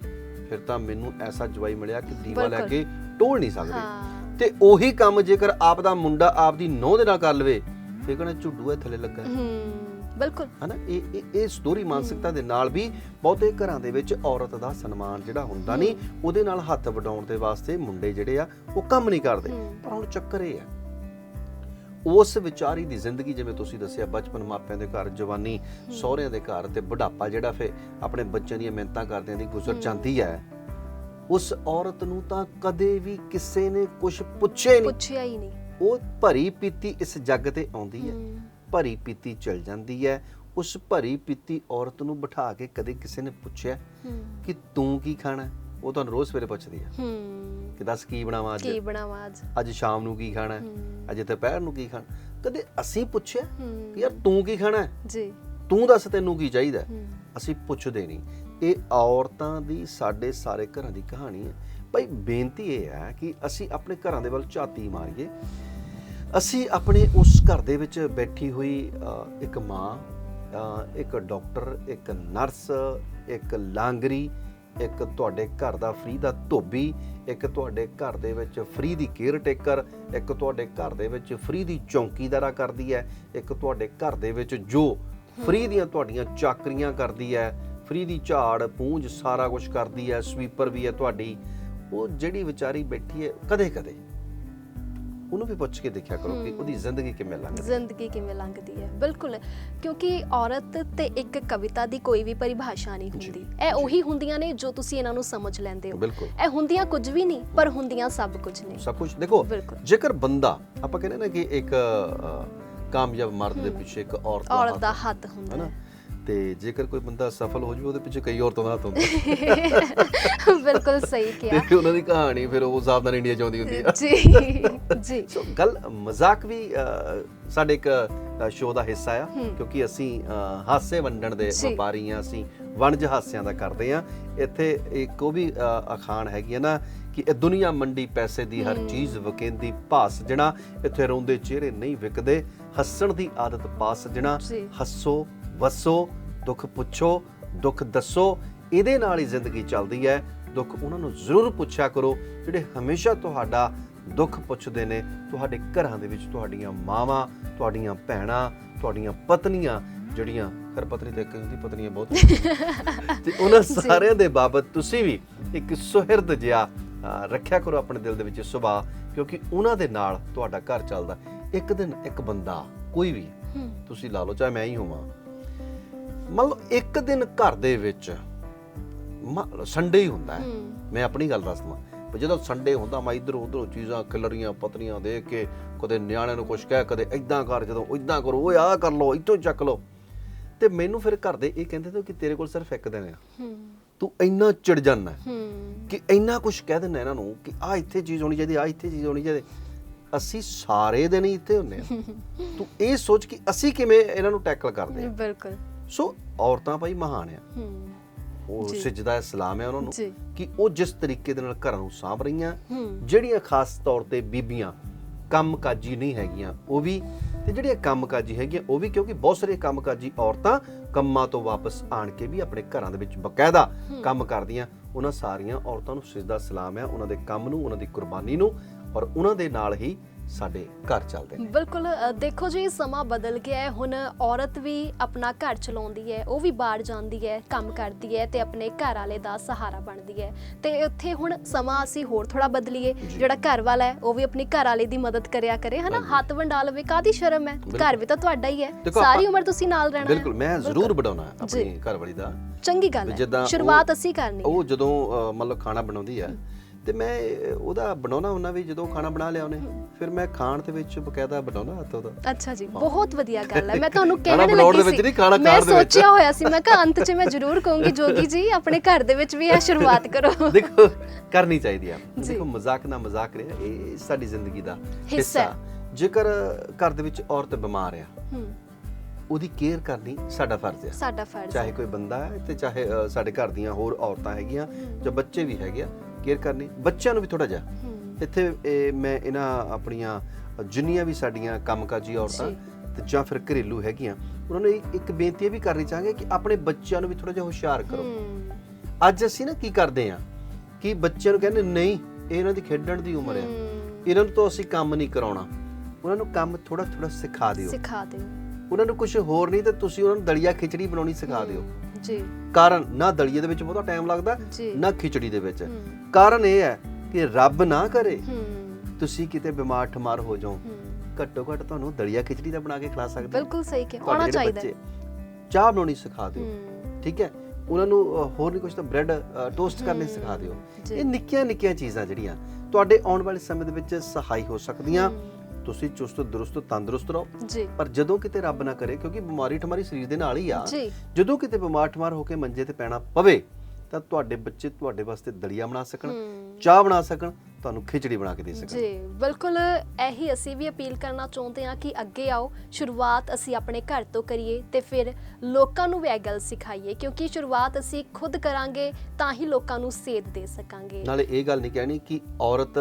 ਫਿਰ ਤਾਂ ਮੈਨੂੰ ਐਸਾ ਜਵਾਈ ਮਿਲਿਆ ਕਿ ਦੀਵਾ ਲੈ। ਕੇ ਟੋਲ ਨਹੀਂ ਸਕਦੇ। ਤੇ ਉਹੀ ਕੰਮ ਜੇਕਰ ਆਪ ਦਾ ਮੁੰਡਾ ਆਪ ਦੀ ਨੋਹ ਦੇ ਨਾਲ ਕਰ ਲਵੇ ਫਿਰ ਕਹਿੰਦਾ ਝੁੱਡੂ ਹੈ ਥੱਲੇ ਲੱਗਾ। ਬਿਲਕੁਲ। ਹਨਾ? ਇਹ ਇਹ ਸਟੋਰੀ ਮਾਨਸਿਕਤਾ ਦੇ ਨਾਲ ਵੀ ਬਹੁਤੇ ਘਰਾਂ ਦੇ ਵਿੱਚ ਔਰਤ ਦਾ ਸਨਮਾਨ ਜਿਹੜਾ ਹੁੰਦਾ ਨਹੀਂ ਉਹਦੇ ਨਾਲ ਹੱਥ ਵਡਾਉਣ ਦੇ ਵਾਸਤੇ ਮੁੰਡੇ ਜਿਹੜੇ ਆ ਉਹ ਕੰਮ ਨਹੀਂ ਕਰਦੇ। ਪਰ ਹੁਣ ਚੱਕਰ ਇਹ ਹੈ ਉਸ ਵਿਚਾਰੀ ਦੀ ਜ਼ਿੰਦਗੀ ਜਿਵੇਂ ਤੁਸੀਂ ਦੱਸਿਆ ਬਚਪਨ ਮਾਪਿਆਂ ਦੇ ਘਰ ਜਵਾਨੀ ਸਹੁਰਿਆਂ ਦੇ ਘਰ ਤੇ ਬੁਢਾਪਾ ਜਿਹੜਾ ਫੇ ਆਪਣੇ ਬੱਚਿਆਂ ਦੀਆਂ ਮਿਹਨਤਾਂ ਕਰਦਿਆਂ ਦੀ ਗੁਜ਼ਰ ਜਾਂਦੀ ਹੈ। ਉਸ ਔਰਤ ਨੂੰ ਤਾਂ ਕਦੇ ਵੀ ਕਿਸੇ ਨੇ ਕੁਝ ਪੁੱਛਿਆ ਹੀ ਨਹੀਂ। ਪੁੱਛਿਆ ਹੀ ਨਹੀਂ। ਉਹ ਭਰੀ ਪੀਤੀ ਇਸ ਜੱਗ ਤੇ ਆਉਂਦੀ ਹੈ। ਭਰੀ ਪੀਤੀ ਚਲ ਜਾਂਦੀ ਹੈ। ਉਸ ਭਰੀ ਪੀਤੀ ਔਰਤ ਨੂੰ ਬਿਠਾ ਕੇ ਕਦੇ ਕਿਸੇ ਨੇ ਪੁੱਛਿਆ ਕਿ ਤੂੰ ਕੀ ਖਾਣਾ? ਉਹ ਤੁਹਾਨੂੰ ਰੋਜ਼ ਸਵੇਰੇ ਪੁੱਛਦੀ ਆ ਹੂੰ। ਕਿ ਦੱਸ ਕੀ ਬਣਾਵਾਂ ਅੱਜ? ਕੀ ਬਣਾਵਾਂ ਅੱਜ? ਅੱਜ ਸ਼ਾਮ ਨੂੰ ਕੀ ਖਾਣਾ? ਹੈ? ਅੱਜ ਦੁਪਹਿਰ ਨੂੰ ਕੀ ਖਾਣਾ? ਕਦੇ ਅਸੀਂ ਪੁੱਛਿਆ ਕਿ ਯਾਰ ਤੂੰ ਕੀ ਖਾਣਾ? ਹੈ? ਜੀ। ਤੂੰ ਦੱਸ ਤੈਨੂੰ ਕੀ ਚਾਹੀਦਾ? ਅਸੀਂ ਪੁੱਛਦੇ ਨਹੀਂ। ਇਹ ਔਰਤਾਂ ਦੀ ਸਾਡੇ ਸਾਰੇ ਘਰਾਂ ਦੀ ਕਹਾਣੀ ਹੈ। ਭਾਈ ਬੇਨਤੀ ਇਹ ਹੈ ਕਿ ਅਸੀਂ ਆਪਣੇ ਘਰਾਂ ਦੇ ਵੱਲ ਝਾਤੀ ਮਾਰੀਏ। ਅਸੀਂ ਆਪਣੇ ਉਸ ਘਰ ਦੇ ਵਿੱਚ ਬੈਠੀ ਹੋਈ ਇੱਕ ਮਾਂ ਇੱਕ ਡਾਕਟਰ ਇੱਕ ਨਰਸ ਇੱਕ ਲਾਂਗਰੀ ਇੱਕ ਤੁਹਾਡੇ ਘਰ ਦਾ ਫ੍ਰੀ ਦਾ ਧੋਬੀ, ਇੱਕ ਤੁਹਾਡੇ ਘਰ ਦੇ ਵਿੱਚ ਫ੍ਰੀ ਦੀ ਕੇਅਰ ਟੇਕਰ ਇੱਕ ਤੁਹਾਡੇ ਘਰ ਦੇ ਵਿੱਚ ਫ੍ਰੀ ਦੀ ਚੌਕੀਦਾਰਾ ਕਰਦੀ ਹੈ, ਇੱਕ ਤੁਹਾਡੇ ਘਰ ਦੇ ਵਿੱਚ ਜੋ ਫ੍ਰੀ ਦੀਆਂ ਤੁਹਾਡੀਆਂ ਚਾਕਰੀਆਂ ਕਰਦੀ ਹੈ ਫ੍ਰੀ ਦੀ ਝਾੜ, ਪੂੰਝ ਸਾਰਾ ਕੁਝ ਕਰਦੀ ਹੈ ਸਵੀਪਰ ਵੀ ਹੈ ਤੁਹਾਡੀ, ਉਹ ਜਿਹੜੀ ਵਿਚਾਰੀ ਬੈਠੀ ਹੈ ਕਦੇ ਕਦੇ ਉਹਨੂੰ ਵੀ ਪੁੱਛ ਕੇ ਦੇਖਿਆ ਕਰੋ ਕਿ ਉਹਦੀ ਜ਼ਿੰਦਗੀ ਕਿਵੇਂ ਲੰਘਦੀ ਹੈ। ਜ਼ਿੰਦਗੀ ਕਿਵੇਂ ਲੰਘਦੀ ਹੈ। ਬਿਲਕੁਲ। ਕਿਉਂਕਿ ਔਰਤ ਤੇ ਇੱਕ ਕਵਿਤਾ ਦੀ ਕੋਈ ਵੀ ਪਰਿਭਾਸ਼ਾ ਨਹੀਂ ਹੁੰਦੀ। ਇਹ ਉਹੀ ਹੁੰਦੀਆਂ ਨੇ ਜੋ ਤੁਸੀਂ ਇਹਨਾਂ ਨੂੰ ਸਮਝ ਲੈਂਦੇ ਹੋ। ਇਹ ਹੁੰਦੀਆਂ ਕੁਝ ਵੀ ਨਹੀਂ ਪਰ ਹੁੰਦੀਆਂ ਸਭ ਕੁਝ ਨੇ। ਸਭ ਕੁਝ। ਦੇਖੋ। ਜੇਕਰ ਬੰਦਾ ਆਪਾਂ ਕਹਿੰਦੇ ਨਾ ਕਿ ਇੱਕ ਕਾਮਯਾਬ ਮਰਦ ਦੇ ਪਿੱਛੇ ਇੱਕ ਔਰਤ ਦਾ ਹੱਥ ਹੁੰਦਾ ਹੈ ਨਾ ਹੈ। ਤੇ ਜੇਕਰ ਕੋਈ ਬੰਦਾ ਸਫਲ ਹੋ ਜਾਵੇ ਉਹਦੇ ਪਿੱਛੇ ਕਈ ਔਰਤਾਂ ਦਾ ਹੱਥ ਹੁੰਦਾ ਬਿਲਕੋ ਸਹੀ ਕਿਹਾ ਤੇ ਉਹਨਾਂ ਦੀ ਕਹਾਣੀ ਫਿਰ ਉਹ ਸਾਵਧਾਨ ਇੰਡੀਆ ਚ ਆਉਂਦੀ ਹੁੰਦੀ ਆ ਜੀ ਜੀ ਸੋ ਗੱਲ ਮਜ਼ਾਕ ਵੀ ਸਾਡੇ ਇੱਕ ਸ਼ੋਅ ਦਾ ਹਿੱਸਾ ਆ। ਕਿਉਂਕਿ ਅਸੀਂ ਹਾਸੇ ਵੰਡਣ ਦੇ ਜੀ। ਵਪਾਰੀ ਆ ਅਸੀਂ ਵਣਜ ਹਾਸਿਆਂ ਦਾ ਕਰਦੇ ਆ ਇੱਥੇ ਇੱਕ ਉਹ ਵੀ ਅਖਾਣ ਹੈਗੀ ਆ ਨਾ ਕਿ ਇਹ ਦੁਨੀਆ ਮੰਡੀ ਪੈਸੇ ਦੀ ਹਰ ਚੀਜ਼ ਵਕੇਂਦੀ ਭਾਸ ਜਣਾ ਇੱਥੇ ਰੋਂਦੇ ਚਿਹਰੇ ਨਹੀਂ ਵਿਕਦੇ ਹੱਸਣ ਦੀ ਆਦਤ ਪਾ ਸਜਣਾ ਜੀ। ਹੱਸੋ ਵਸੋ ਦੁੱਖ ਪੁੱਛੋ ਦੁੱਖ ਦੱਸੋ ਇਹਦੇ ਨਾਲ ਹੀ ਜ਼ਿੰਦਗੀ ਚੱਲਦੀ ਹੈ। ਦੁੱਖ ਉਹਨਾਂ ਨੂੰ ਜ਼ਰੂਰ ਪੁੱਛਿਆ ਕਰੋ ਜਿਹੜੇ ਹਮੇਸ਼ਾ ਤੁਹਾਡਾ ਦੁੱਖ ਪੁੱਛਦੇ ਨੇ ਤੁਹਾਡੇ ਘਰਾਂ ਦੇ ਵਿੱਚ ਤੁਹਾਡੀਆਂ ਮਾਵਾਂ ਤੁਹਾਡੀਆਂ ਭੈਣਾਂ ਤੁਹਾਡੀਆਂ ਪਤਨੀਆਂ ਜਿਹੜੀਆਂ ਖਰ ਪਤਨੀ ਤੇ ਇੱਕ ਹੁੰਦੀ ਪਤਨੀਆਂ ਬਹੁਤ ਤੇ ਉਹਨਾਂ ਸਾਰਿਆਂ ਦੇ ਬਾਬਤ ਤੁਸੀਂ ਵੀ ਇੱਕ ਸੁਹਿਰਦ ਜਿਹਾ ਰੱਖਿਆ ਕਰੋ ਆਪਣੇ ਦਿਲ ਦੇ ਵਿੱਚ ਸੁਭਾਅ ਕਿਉਂਕਿ ਉਹਨਾਂ ਦੇ ਨਾਲ ਤੁਹਾਡਾ ਘਰ ਚੱਲਦਾ। ਇੱਕ ਦਿਨ ਇੱਕ ਬੰਦਾ ਕੋਈ ਵੀ ਤੁਸੀਂ ਲਾ ਲਓ ਚਾਹੇ ਮੈਂ ਹੀ ਹੋਵਾਂ ਮੰਨ ਲਓ ਇੱਕ ਦਿਨ ਘਰ ਦੇ ਵਿੱਚ ਸੰਡੇ ਹੀ ਹੁੰਦਾ ਹੈ। ਮੈਂ ਆਪਣੀ ਗੱਲ ਦੱਸਦਾ ਪਰ ਜਦੋਂ ਸੰਡੇ ਹੁੰਦਾ ਮੈਂ ਇਧਰ ਉਧਰੋਂ ਚੀਜ਼ਾਂ ਖਿਲਰੀਆਂ ਪਤਨੀਆਂ ਦੇਖ ਕੇ ਕਦੇ ਨਿਆਣਿਆਂ ਨੂੰ ਕੁਝ ਕਹਿ ਕਦੇ ਇਦਾਂ ਕਰ ਜਦੋਂ ਇਦਾਂ ਕਰੋ ਓਏ ਆਹ ਕਰ ਲਓ ਇੱਥੋਂ ਚੱਕ ਲਓ। ਤੇ ਮੈਨੂੰ ਫਿਰ ਘਰ ਦੇ ਇਹ ਕਹਿੰਦੇ ਤੇ ਕਿ ਤੇਰੇ ਕੋਲ ਸਿਰਫ ਇੱਕ ਦਿਨ ਆ। ਹੂੰ। ਤੂੰ ਇੰਨਾ ਚਿੜ ਹੂੰ ਕਿ ਇੰਨਾ ਕੁਝ ਕਹਿ ਦਿੰਦਾ ਇਹਨਾਂ ਨੂੰ ਕਿ ਆ ਇੱਥੇ ਚੀਜ਼ ਹੋਣੀ ਚਾਹੀਦੀ ਆ ਇੱਥੇ ਚੀਜ਼ ਹੋਣੀ ਚਾਹੀਦੀ। ਅਸੀਂ ਸਾਰੇ ਦਿਨ ਹੀ ਇੱਥੇ ਹੁੰਨੇ ਆ ਤੂੰ ਇਹ ਸੋਚ ਕਿ ਅਸੀਂ ਕਿਵੇਂ ਇਹਨਾਂ ਨੂੰ ਟੈਕਲ ਕਰਦੇ ਆ ਬਿਲਕੁਲ। ਸੋ ਔਰਤਾਂ ਭਾਈ ਮਹਾਨ ਆ। ਹੂੰ। ਉਹ। ਸਿਜਦਾ ਹੈ ਸਲਾਮ ਹੈ ਉਹਨਾਂ ਨੂੰ ਜੀ। ਕਿ ਉਹ ਜਿਸ ਤਰੀਕੇ ਦੇ ਨਾਲ ਘਰਾਂ ਨੂੰ ਸਾਂਭ ਰਹੀਆਂ ਹੂੰ। ਜਿਹੜੀਆਂ ਖਾਸ ਤੌਰ ਤੇ ਬੀਬੀਆਂ ਕੰਮਕਾਜੀ ਨਹੀਂ ਹੈਗੀਆਂ ਉਹ ਵੀ ਤੇ ਜਿਹੜੀਆਂ ਕੰਮਕਾਜੀ ਹੈਗੀਆਂ ਉਹ ਵੀ ਕਿਉਂਕਿ ਬਹੁਤ ਸਾਰੀਆਂ ਕੰਮਕਾਜੀ ਔਰਤਾਂ ਕੰਮਾਂ ਤੋਂ ਵਾਪਸ ਆਣ ਕੇ ਵੀ ਆਪਣੇ ਘਰਾਂ ਦੇ ਵਿੱਚ ਬਕਾਇਦਾ ਕੰਮ ਕਰਦੀਆਂ। ਉਹਨਾਂ ਸਾਰੀਆਂ ਔਰਤਾਂ ਨੂੰ ਸਿਜਦਾ ਸਲਾਮ ਹੈ ਉਹਨਾਂ ਦੇ ਕੰਮ ਨੂੰ ਉਹਨਾਂ ਦੀ ਕੁਰਬਾਨੀ ਨੂੰ ਔਰ ਉਹਨਾਂ ਦੇ ਨਾਲ ਹੀ ਸਾਡੇ ਘਰ ਚੱਲਦੇ ਨੇ। ਬਿਲਕੁਲ ਅ, ਦੇਖੋ ਜੀ ਸਮਾਂ ਬਦਲ ਗਿਆ ਹੈ। ਹੁਣ ਔਰਤ ਵੀ ਆਪਣਾ ਘਰ ਚਲਾਉਂਦੀ ਹੈ ਉਹ ਵੀ ਬਾਹਰ ਜਾਂਦੀ ਹੈ ਕੰਮ ਕਰਦੀ ਹੈ ਤੇ ਆਪਣੇ ਘਰ ਵਾਲੇ ਦਾ ਸਹਾਰਾ ਬਣਦੀ ਹੈ। ਤੇ ਇੱਥੇ ਹੁਣ ਸਮਾਂ ਅਸੀਂ ਹੋਰ ਥੋੜਾ ਬਦਲੀਏ। ਜਿਹੜਾ ਘਰ ਵਾਲਾ ਹੈ ਉਹ ਵੀ ਆਪਣੀ ਘਰ ਵਾਲੇ ਦੀ ਮਦਦ ਕਰਿਆ ਕਰੇ ਹਨਾ? ਹਾਂਜੀ। ਹੱਥ ਵੰਡਾ ਲਵੇ ਕਾਦੀ ਸ਼ਰਮ ਹੈ? ਘਰ ਵੀ ਤਾਂ ਤੁਹਾਡਾ ਹੀ ਹੈ। ਦੇਖੋ ਸਾਰੀ ਆਪਾਂ- ਉਮਰ ਤੁਸੀਂ ਨਾਲ ਰਹਿਣਾ ਹੈ। ਬਿਲਕੁਲ ਮੈਂ ਜ਼ਰੂਰ ਬਣਾਉਣਾ ਹੈ ਆਪਣੀ ਘਰਵਾਲੀ ਦਾ। ਚੰਗੀ ਗੱਲ ਵੀ ਹੈ। ਜਿੱਦਾਂ ਉਹ- ਸ਼ੁਰੂਆਤ ਅਸੀਂ ਕਰਨੀ ਹੈ। ਉਹ ਜਦੋਂ ਅਹ, ਮਤਲਬ ਖਾਣਾ ਬਣਾਉਂਦੀ ਆ ਤੇ ਮੈਂ ਉਹਦਾ ਬਣਾਉਣਾ ਹੁੰਦਾ ਵੀ ਜਦੋਂ ਖਾਣਾ ਬਣਾ ਲਿਆ ਉਹਨੇ। ਫਿਰ ਮੈਂ ਖਾਣ ਦੇ ਵਿੱਚ ਬਕਾਇਦਾ ਬਣਾਉਣਾ ਹੱਥ ਉਹਦਾ। ਅੱਛਾ ਜੀ ਬਹੁਤ ਵਧੀਆ ਗੱਲ ਹੈ। ਮੈਂ ਤੁਹਾਨੂੰ ਕਹਿਣ ਦੇ ਲੱਗੀ ਸੀ। ਮੈਂ ਦੇ। ਸੋਚਿਆ ਹੋਇਆ ਸੀ ਮੈਂ ਕਿਹਾ ਅੰਤ 'ਚ ਮੈਂ ਜ਼ਰੂਰ ਕਹੂੰਗੀ ਜੋਗੀ ਜੀ ਆਪਣੇ ਘਰ ਦੇ ਵਿੱਚ ਵੀ ਇਹ ਸ਼ੁਰੂਆਤ ਕਰੋ। ਦੇਖੋ ਕਰਨੀ ਚਾਹੀਦੀ ਆ। ਦੇਖੋ ਮਜ਼ਾਕ ਨਾ ਮਜ਼ਾਕ ਰਿਹਾ ਇਹ ਸਾਡੀ ਜ਼ਿੰਦਗੀ ਦਾ ਹਿੱਸਾ। ਜੇਕਰ ਘਰ ਦੇ ਵਿੱਚ ਔਰਤ ਬਿਮਾਰ ਆ ਉਹਦੀ ਕੇਅਰ ਕਰਨੀ ਸਾਡਾ ਫਰਜ਼ ਹੈ ਸਾਡਾ ਫਰਜ਼ ਚਾਹੇ ਕੋਈ ਬੰਦਾ ਹੈ ਤੇ ਚਾਹੇ ਸਾਡੇ ਘਰ ਦੀਆਂ ਹੋਰ ਔਰਤਾਂ ਹੈਗੀਆਂ ਜਾਂ ਬੱਚੇ ਵੀ ਹੈਗੇ ਆ ਕੇਅਰ ਕਰਨੀ ਬੱਚਿਆਂ ਨੂੰ ਵੀ ਥੋੜਾ ਜਿਹਾ। ਇੱਥੇ ਇਹ ਮੈਂ ਇਹਨਾਂ ਆਪਣੀਆਂ ਜਿੰਨੀਆਂ ਵੀ ਸਾਡੀਆਂ ਕੰਮਕਾਜੀ ਔਰਤਾਂ। ਤੇ ਜਾਂ ਫਿਰ ਘਰੇਲੂ ਹੈਗੀਆਂ ਉਹਨਾਂ ਨੂੰ ਇੱਕ- ਬੇਨਤੀ ਵੀ ਕਰਨੀ ਚਾਹਾਂਗੇ ਕਿ ਆਪਣੇ ਬੱਚਿਆਂ ਨੂੰ ਵੀ ਥੋੜਾ ਜਿਹਾ ਹੁਸ਼ਿਆਰ ਕਰੋ। ਅੱਜ ਅਸੀਂ ਨਾ ਕੀ ਕਰਦੇ ਆ ਕਿ ਬੱਚਿਆਂ ਨੂੰ ਕਹਿੰਦੇ ਨਹੀਂ ਇਹ ਇਹਨਾਂ ਦੀ ਖੇਡਣ ਦੀ ਉਮਰ ਹੂੰ, ਇਹਨਾਂ ਨੂੰ ਤਾਂ ਅਸੀਂ ਕੰਮ ਨਹੀਂ ਕਰਾਉਣਾ। ਉਹਨਾਂ ਨੂੰ ਕੰਮ ਥੋੜਾ ਥੋੜਾ ਸਿਖਾ ਦਿਓ। ਸਿਖਾ ਦਿਓ। ਉਹਨਾਂ ਨੂੰ ਕੁਝ ਹੋਰ ਨਹੀਂ ਤੇ ਤੁਸੀਂ ਉਹਨਾਂ ਨੂੰ ਦਲੀਆ ਖਿਚੜੀ ਬਣਾਉਣੀ ਸਿਖਾ ਦਿਓ। ਜੀ। ਕਾਰਨ ਨਾ ਦਲੀਏ ਦੇ ਵਿੱਚ ਬਹੁਤਾ ਟਾਈਮ ਲੱਗਦਾ ਨਾ ਖਿਚੜੀ ਦੇ ਵਿੱਚ। ਕਾਰਨ ਇਹ ਹੈ ਕਿ ਰੱਬ ਨਾ ਕਰੇ ਤੁਸੀਂ ਕਿਤੇ ਬਿਮਾਰ ਠਮਾਰ ਹੋ ਜਾਓ। ਘੱਟੋ ਘੱਟ ਤੁਹਾਨੂੰ ਦਲੀਆ ਖਿਚੜੀ ਦਾ ਬਣਾ ਕੇ ਖਿਲਾ ਸਕਦੇ। ਬਿਲਕੁਲ ਸਹੀ ਕਿ ਆਉਣਾ ਚਾਹੀਦਾ ਚਾਹ ਬਣਾਉਣੀ ਸਿਖਾ ਦਿਓ। ਠੀਕ ਹੈ? ਉਹਨਾਂ ਨੂੰ ਹੋਰ ਨਹੀਂ ਕੁਝ ਤਾਂ ਬ੍ਰੈਡ ਟੋਸਟ ਕਰਨੇ ਸਿਖਾ ਦਿਓ। ਇਹ ਨਿੱਕੀਆਂ ਨਿੱਕੀਆਂ ਚੀਜ਼ਾਂ ਜਿਹੜੀਆਂ ਤੁਹਾਡੇ ਆਉਣ ਵਾਲੇ ਸਮੇਂ ਦੇ ਵਿੱਚ ਸਹਾਈ ਹੋ ਸਕਦੀਆਂ। ਤੁਸੀਂ ਚੁਸਤ ਦਰੁਸਤ ਤੰਦਰੁਸਤ ਰਹੋ। ਜੀ। ਪਰ ਜਦੋਂ ਕਿਤੇ ਰੱਬ ਨਾ ਕਰੇ ਕਿਉਂਕਿ ਬਿਮਾਰੀ ਠਮਾਰੀ ਸਰੀਰ ਦੇ ਨਾਲ ਹੀ ਆ ਜਦੋਂ ਕਿਤੇ ਬਿਮਾਰ ਠਮਾਰ ਹੋ ਕੇ ਮੰਜੇ ਤੇ ਪੈਣਾ ਪਵੇ ਤਾਂ ਤੁਹਾਡੇ ਬੱਚੇ ਤੁਹਾਡੇ ਵਾਸਤੇ ਦਲੀਆ ਬਣਾ ਸਕਣ। ਚਾਹ ਬਣਾ ਸਕਣ ਤੁਹਾਨੂੰ ਖਿਚੜੀ ਬਣਾ ਕੇ ਦੇ ਸਕਣ ਜੀ ਬਿਲਕੁਲ ਇਹੀ ਅਸੀਂ ਵੀ ਅਪੀਲ ਕਰਨਾ ਚਾਹੁੰਦੇ ਹਾਂ ਕਿ ਅੱਗੇ ਆਓ ਸ਼ੁਰੂਆਤ ਅਸੀਂ ਆਪਣੇ ਘਰ ਤੋਂ ਕਰੀਏ ਤੇ ਫਿਰ ਲੋਕਾਂ ਨੂੰ ਵੀ ਇਹ ਗੱਲ ਸਿਖਾਈਏ ਕਿਉਂਕਿ ਸ਼ੁਰੂਆਤ ਅਸੀਂ ਖੁਦ ਕਰਾਂਗੇ ਤਾਂ ਹੀ ਲੋਕਾਂ ਨੂੰ ਸੇਧ ਦੇ ਸਕਾਂਗੇ ਨਾਲੇ ਇਹ ਗੱਲ ਨਹੀਂ ਕਹਿਣੀ ਕਿ ਔਰਤ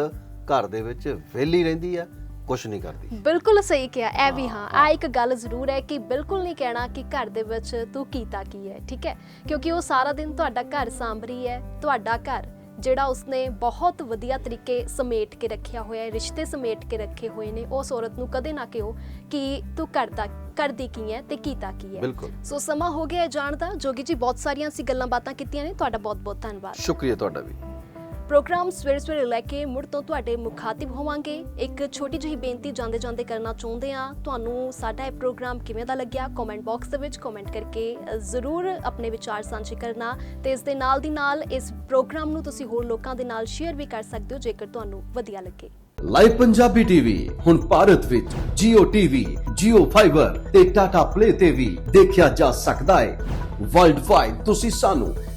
ਘਰ ਦੇ ਵਿੱਚ ਵਿਹਲੀ ਰਹਿੰਦੀ ਆ ਕੁਝ ਨਹੀਂ ਕਰਦੀ। ਬਿਲਕੁਲ ਸਹੀ ਕਿਹਾ ਇਹ ਵੀ ਹਾਂ ਆ ਇੱਕ ਗੱਲ ਜ਼ਰੂਰ ਹੈ ਕਿ ਬਿਲਕੁਲ ਨਹੀਂ ਕਹਿਣਾ ਕਿ ਘਰ ਦੇ ਵਿੱਚ ਤੂੰ ਕੀਤਾ ਕੀ ਹੈ ਠੀਕ ਹੈ? ਕਿਉਂਕਿ ਉਹ ਸਾਰਾ ਦਿਨ ਤੁਹਾਡਾ ਘਰ ਸਾਂਭ ਰਹੀ ਹੈ ਤੁਹਾਡਾ ਘਰ ਜਿਹੜਾ ਉਸਨੇ ਬਹੁਤ ਵਧੀਆ ਤਰੀਕੇ ਸਮੇਟ ਕੇ ਰੱਖਿਆ ਹੋਇਆ ਹੈ ਰਿਸ਼ਤੇ ਸਮੇਟ ਕੇ ਰੱਖੇ ਹੋਏ ਨੇ ਉਸ ਔਰਤ ਨੂੰ ਕਦੇ ਨਾ ਕਿਹੋ ਕਿ ਤੂੰ ਕਰਦਾ ਕਰਦੀ ਕੀ ਹੈ ਤੇ ਕੀਤਾ ਕੀ ਹੈ। ਬਿਲਕੁਲ। ਸੋ ਸਮਾਂ ਹੋ ਗਿਆ ਹੈ ਜਾਣਦਾ ਜੋਗੀ ਜੀ ਬਹੁਤ ਸਾਰੀਆਂ ਅਸੀਂ ਗੱਲਾਂ ਬਾਤਾਂ ਕੀਤੀਆਂ ਨੇ ਤੁਹਾਡਾ ਬਹੁਤ ਬਹੁਤ ਧੰਨਵਾਦ। ਸ਼ੁਕਰੀਆ ਤੁਹਾਡਾ ਵੀ। ਪ੍ਰੋਗਰਾਮ ਸਵੇਰੇ ਸਵੇਰੇ ਲੈ ਕੇ ਮੁੜ ਤੋਂ ਤੁਹਾਡੇ ਮੁਖਾਤਿਬ ਹੋਵਾਂਗੇ। ਇੱਕ ਛੋਟੀ ਜਿਹੀ ਬੇਨਤੀ ਜਾਂਦੇ ਜਾਂਦੇ ਕਰਨਾ ਚਾਹੁੰਦੇ ਆ ਤੁਹਾਨੂੰ ਸਾਡਾ ਇਹ ਪ੍ਰੋਗਰਾਮ ਕਿਵੇਂ ਦਾ ਲੱਗਿਆ? ਕਮੈਂਟ ਬਾਕਸ ਦੇ ਵਿੱਚ ਕਮੈਂਟ ਕਰਕੇ ਜ਼ਰੂਰ ਆਪਣੇ ਵਿਚਾਰ ਸਾਂਝੇ ਕਰਨਾ ਤੇ ਇਸ ਦੇ ਨਾਲ ਦੀ ਨਾਲ ਇਸ ਪ੍ਰੋਗਰਾਮ ਨੂੰ ਤੁਸੀਂ ਹੋਰ ਲੋਕਾਂ ਦੇ ਨਾਲ ਸ਼ੇਅਰ ਵੀ ਕਰ ਸਕਦੇ ਹੋ ਜੇਕਰ ਤੁਹਾਨੂੰ ਵਧੀਆ ਲੱਗੇ। ਲਾਈਵ ਪੰਜਾਬੀ ਟੀਵੀ ਹੁਣ ਭਾਰਤ ਵਿੱਚ Jio TV, Jio Fiber ਤੇ Tata Play ਤੇ ਵੀ ਦੇਖਿਆ ਜਾ ਸਕਦਾ ਹੈ। ਵਰਲਡ ਵਾਈਡ ਤੁਸੀਂ ਸਾਨੂੰ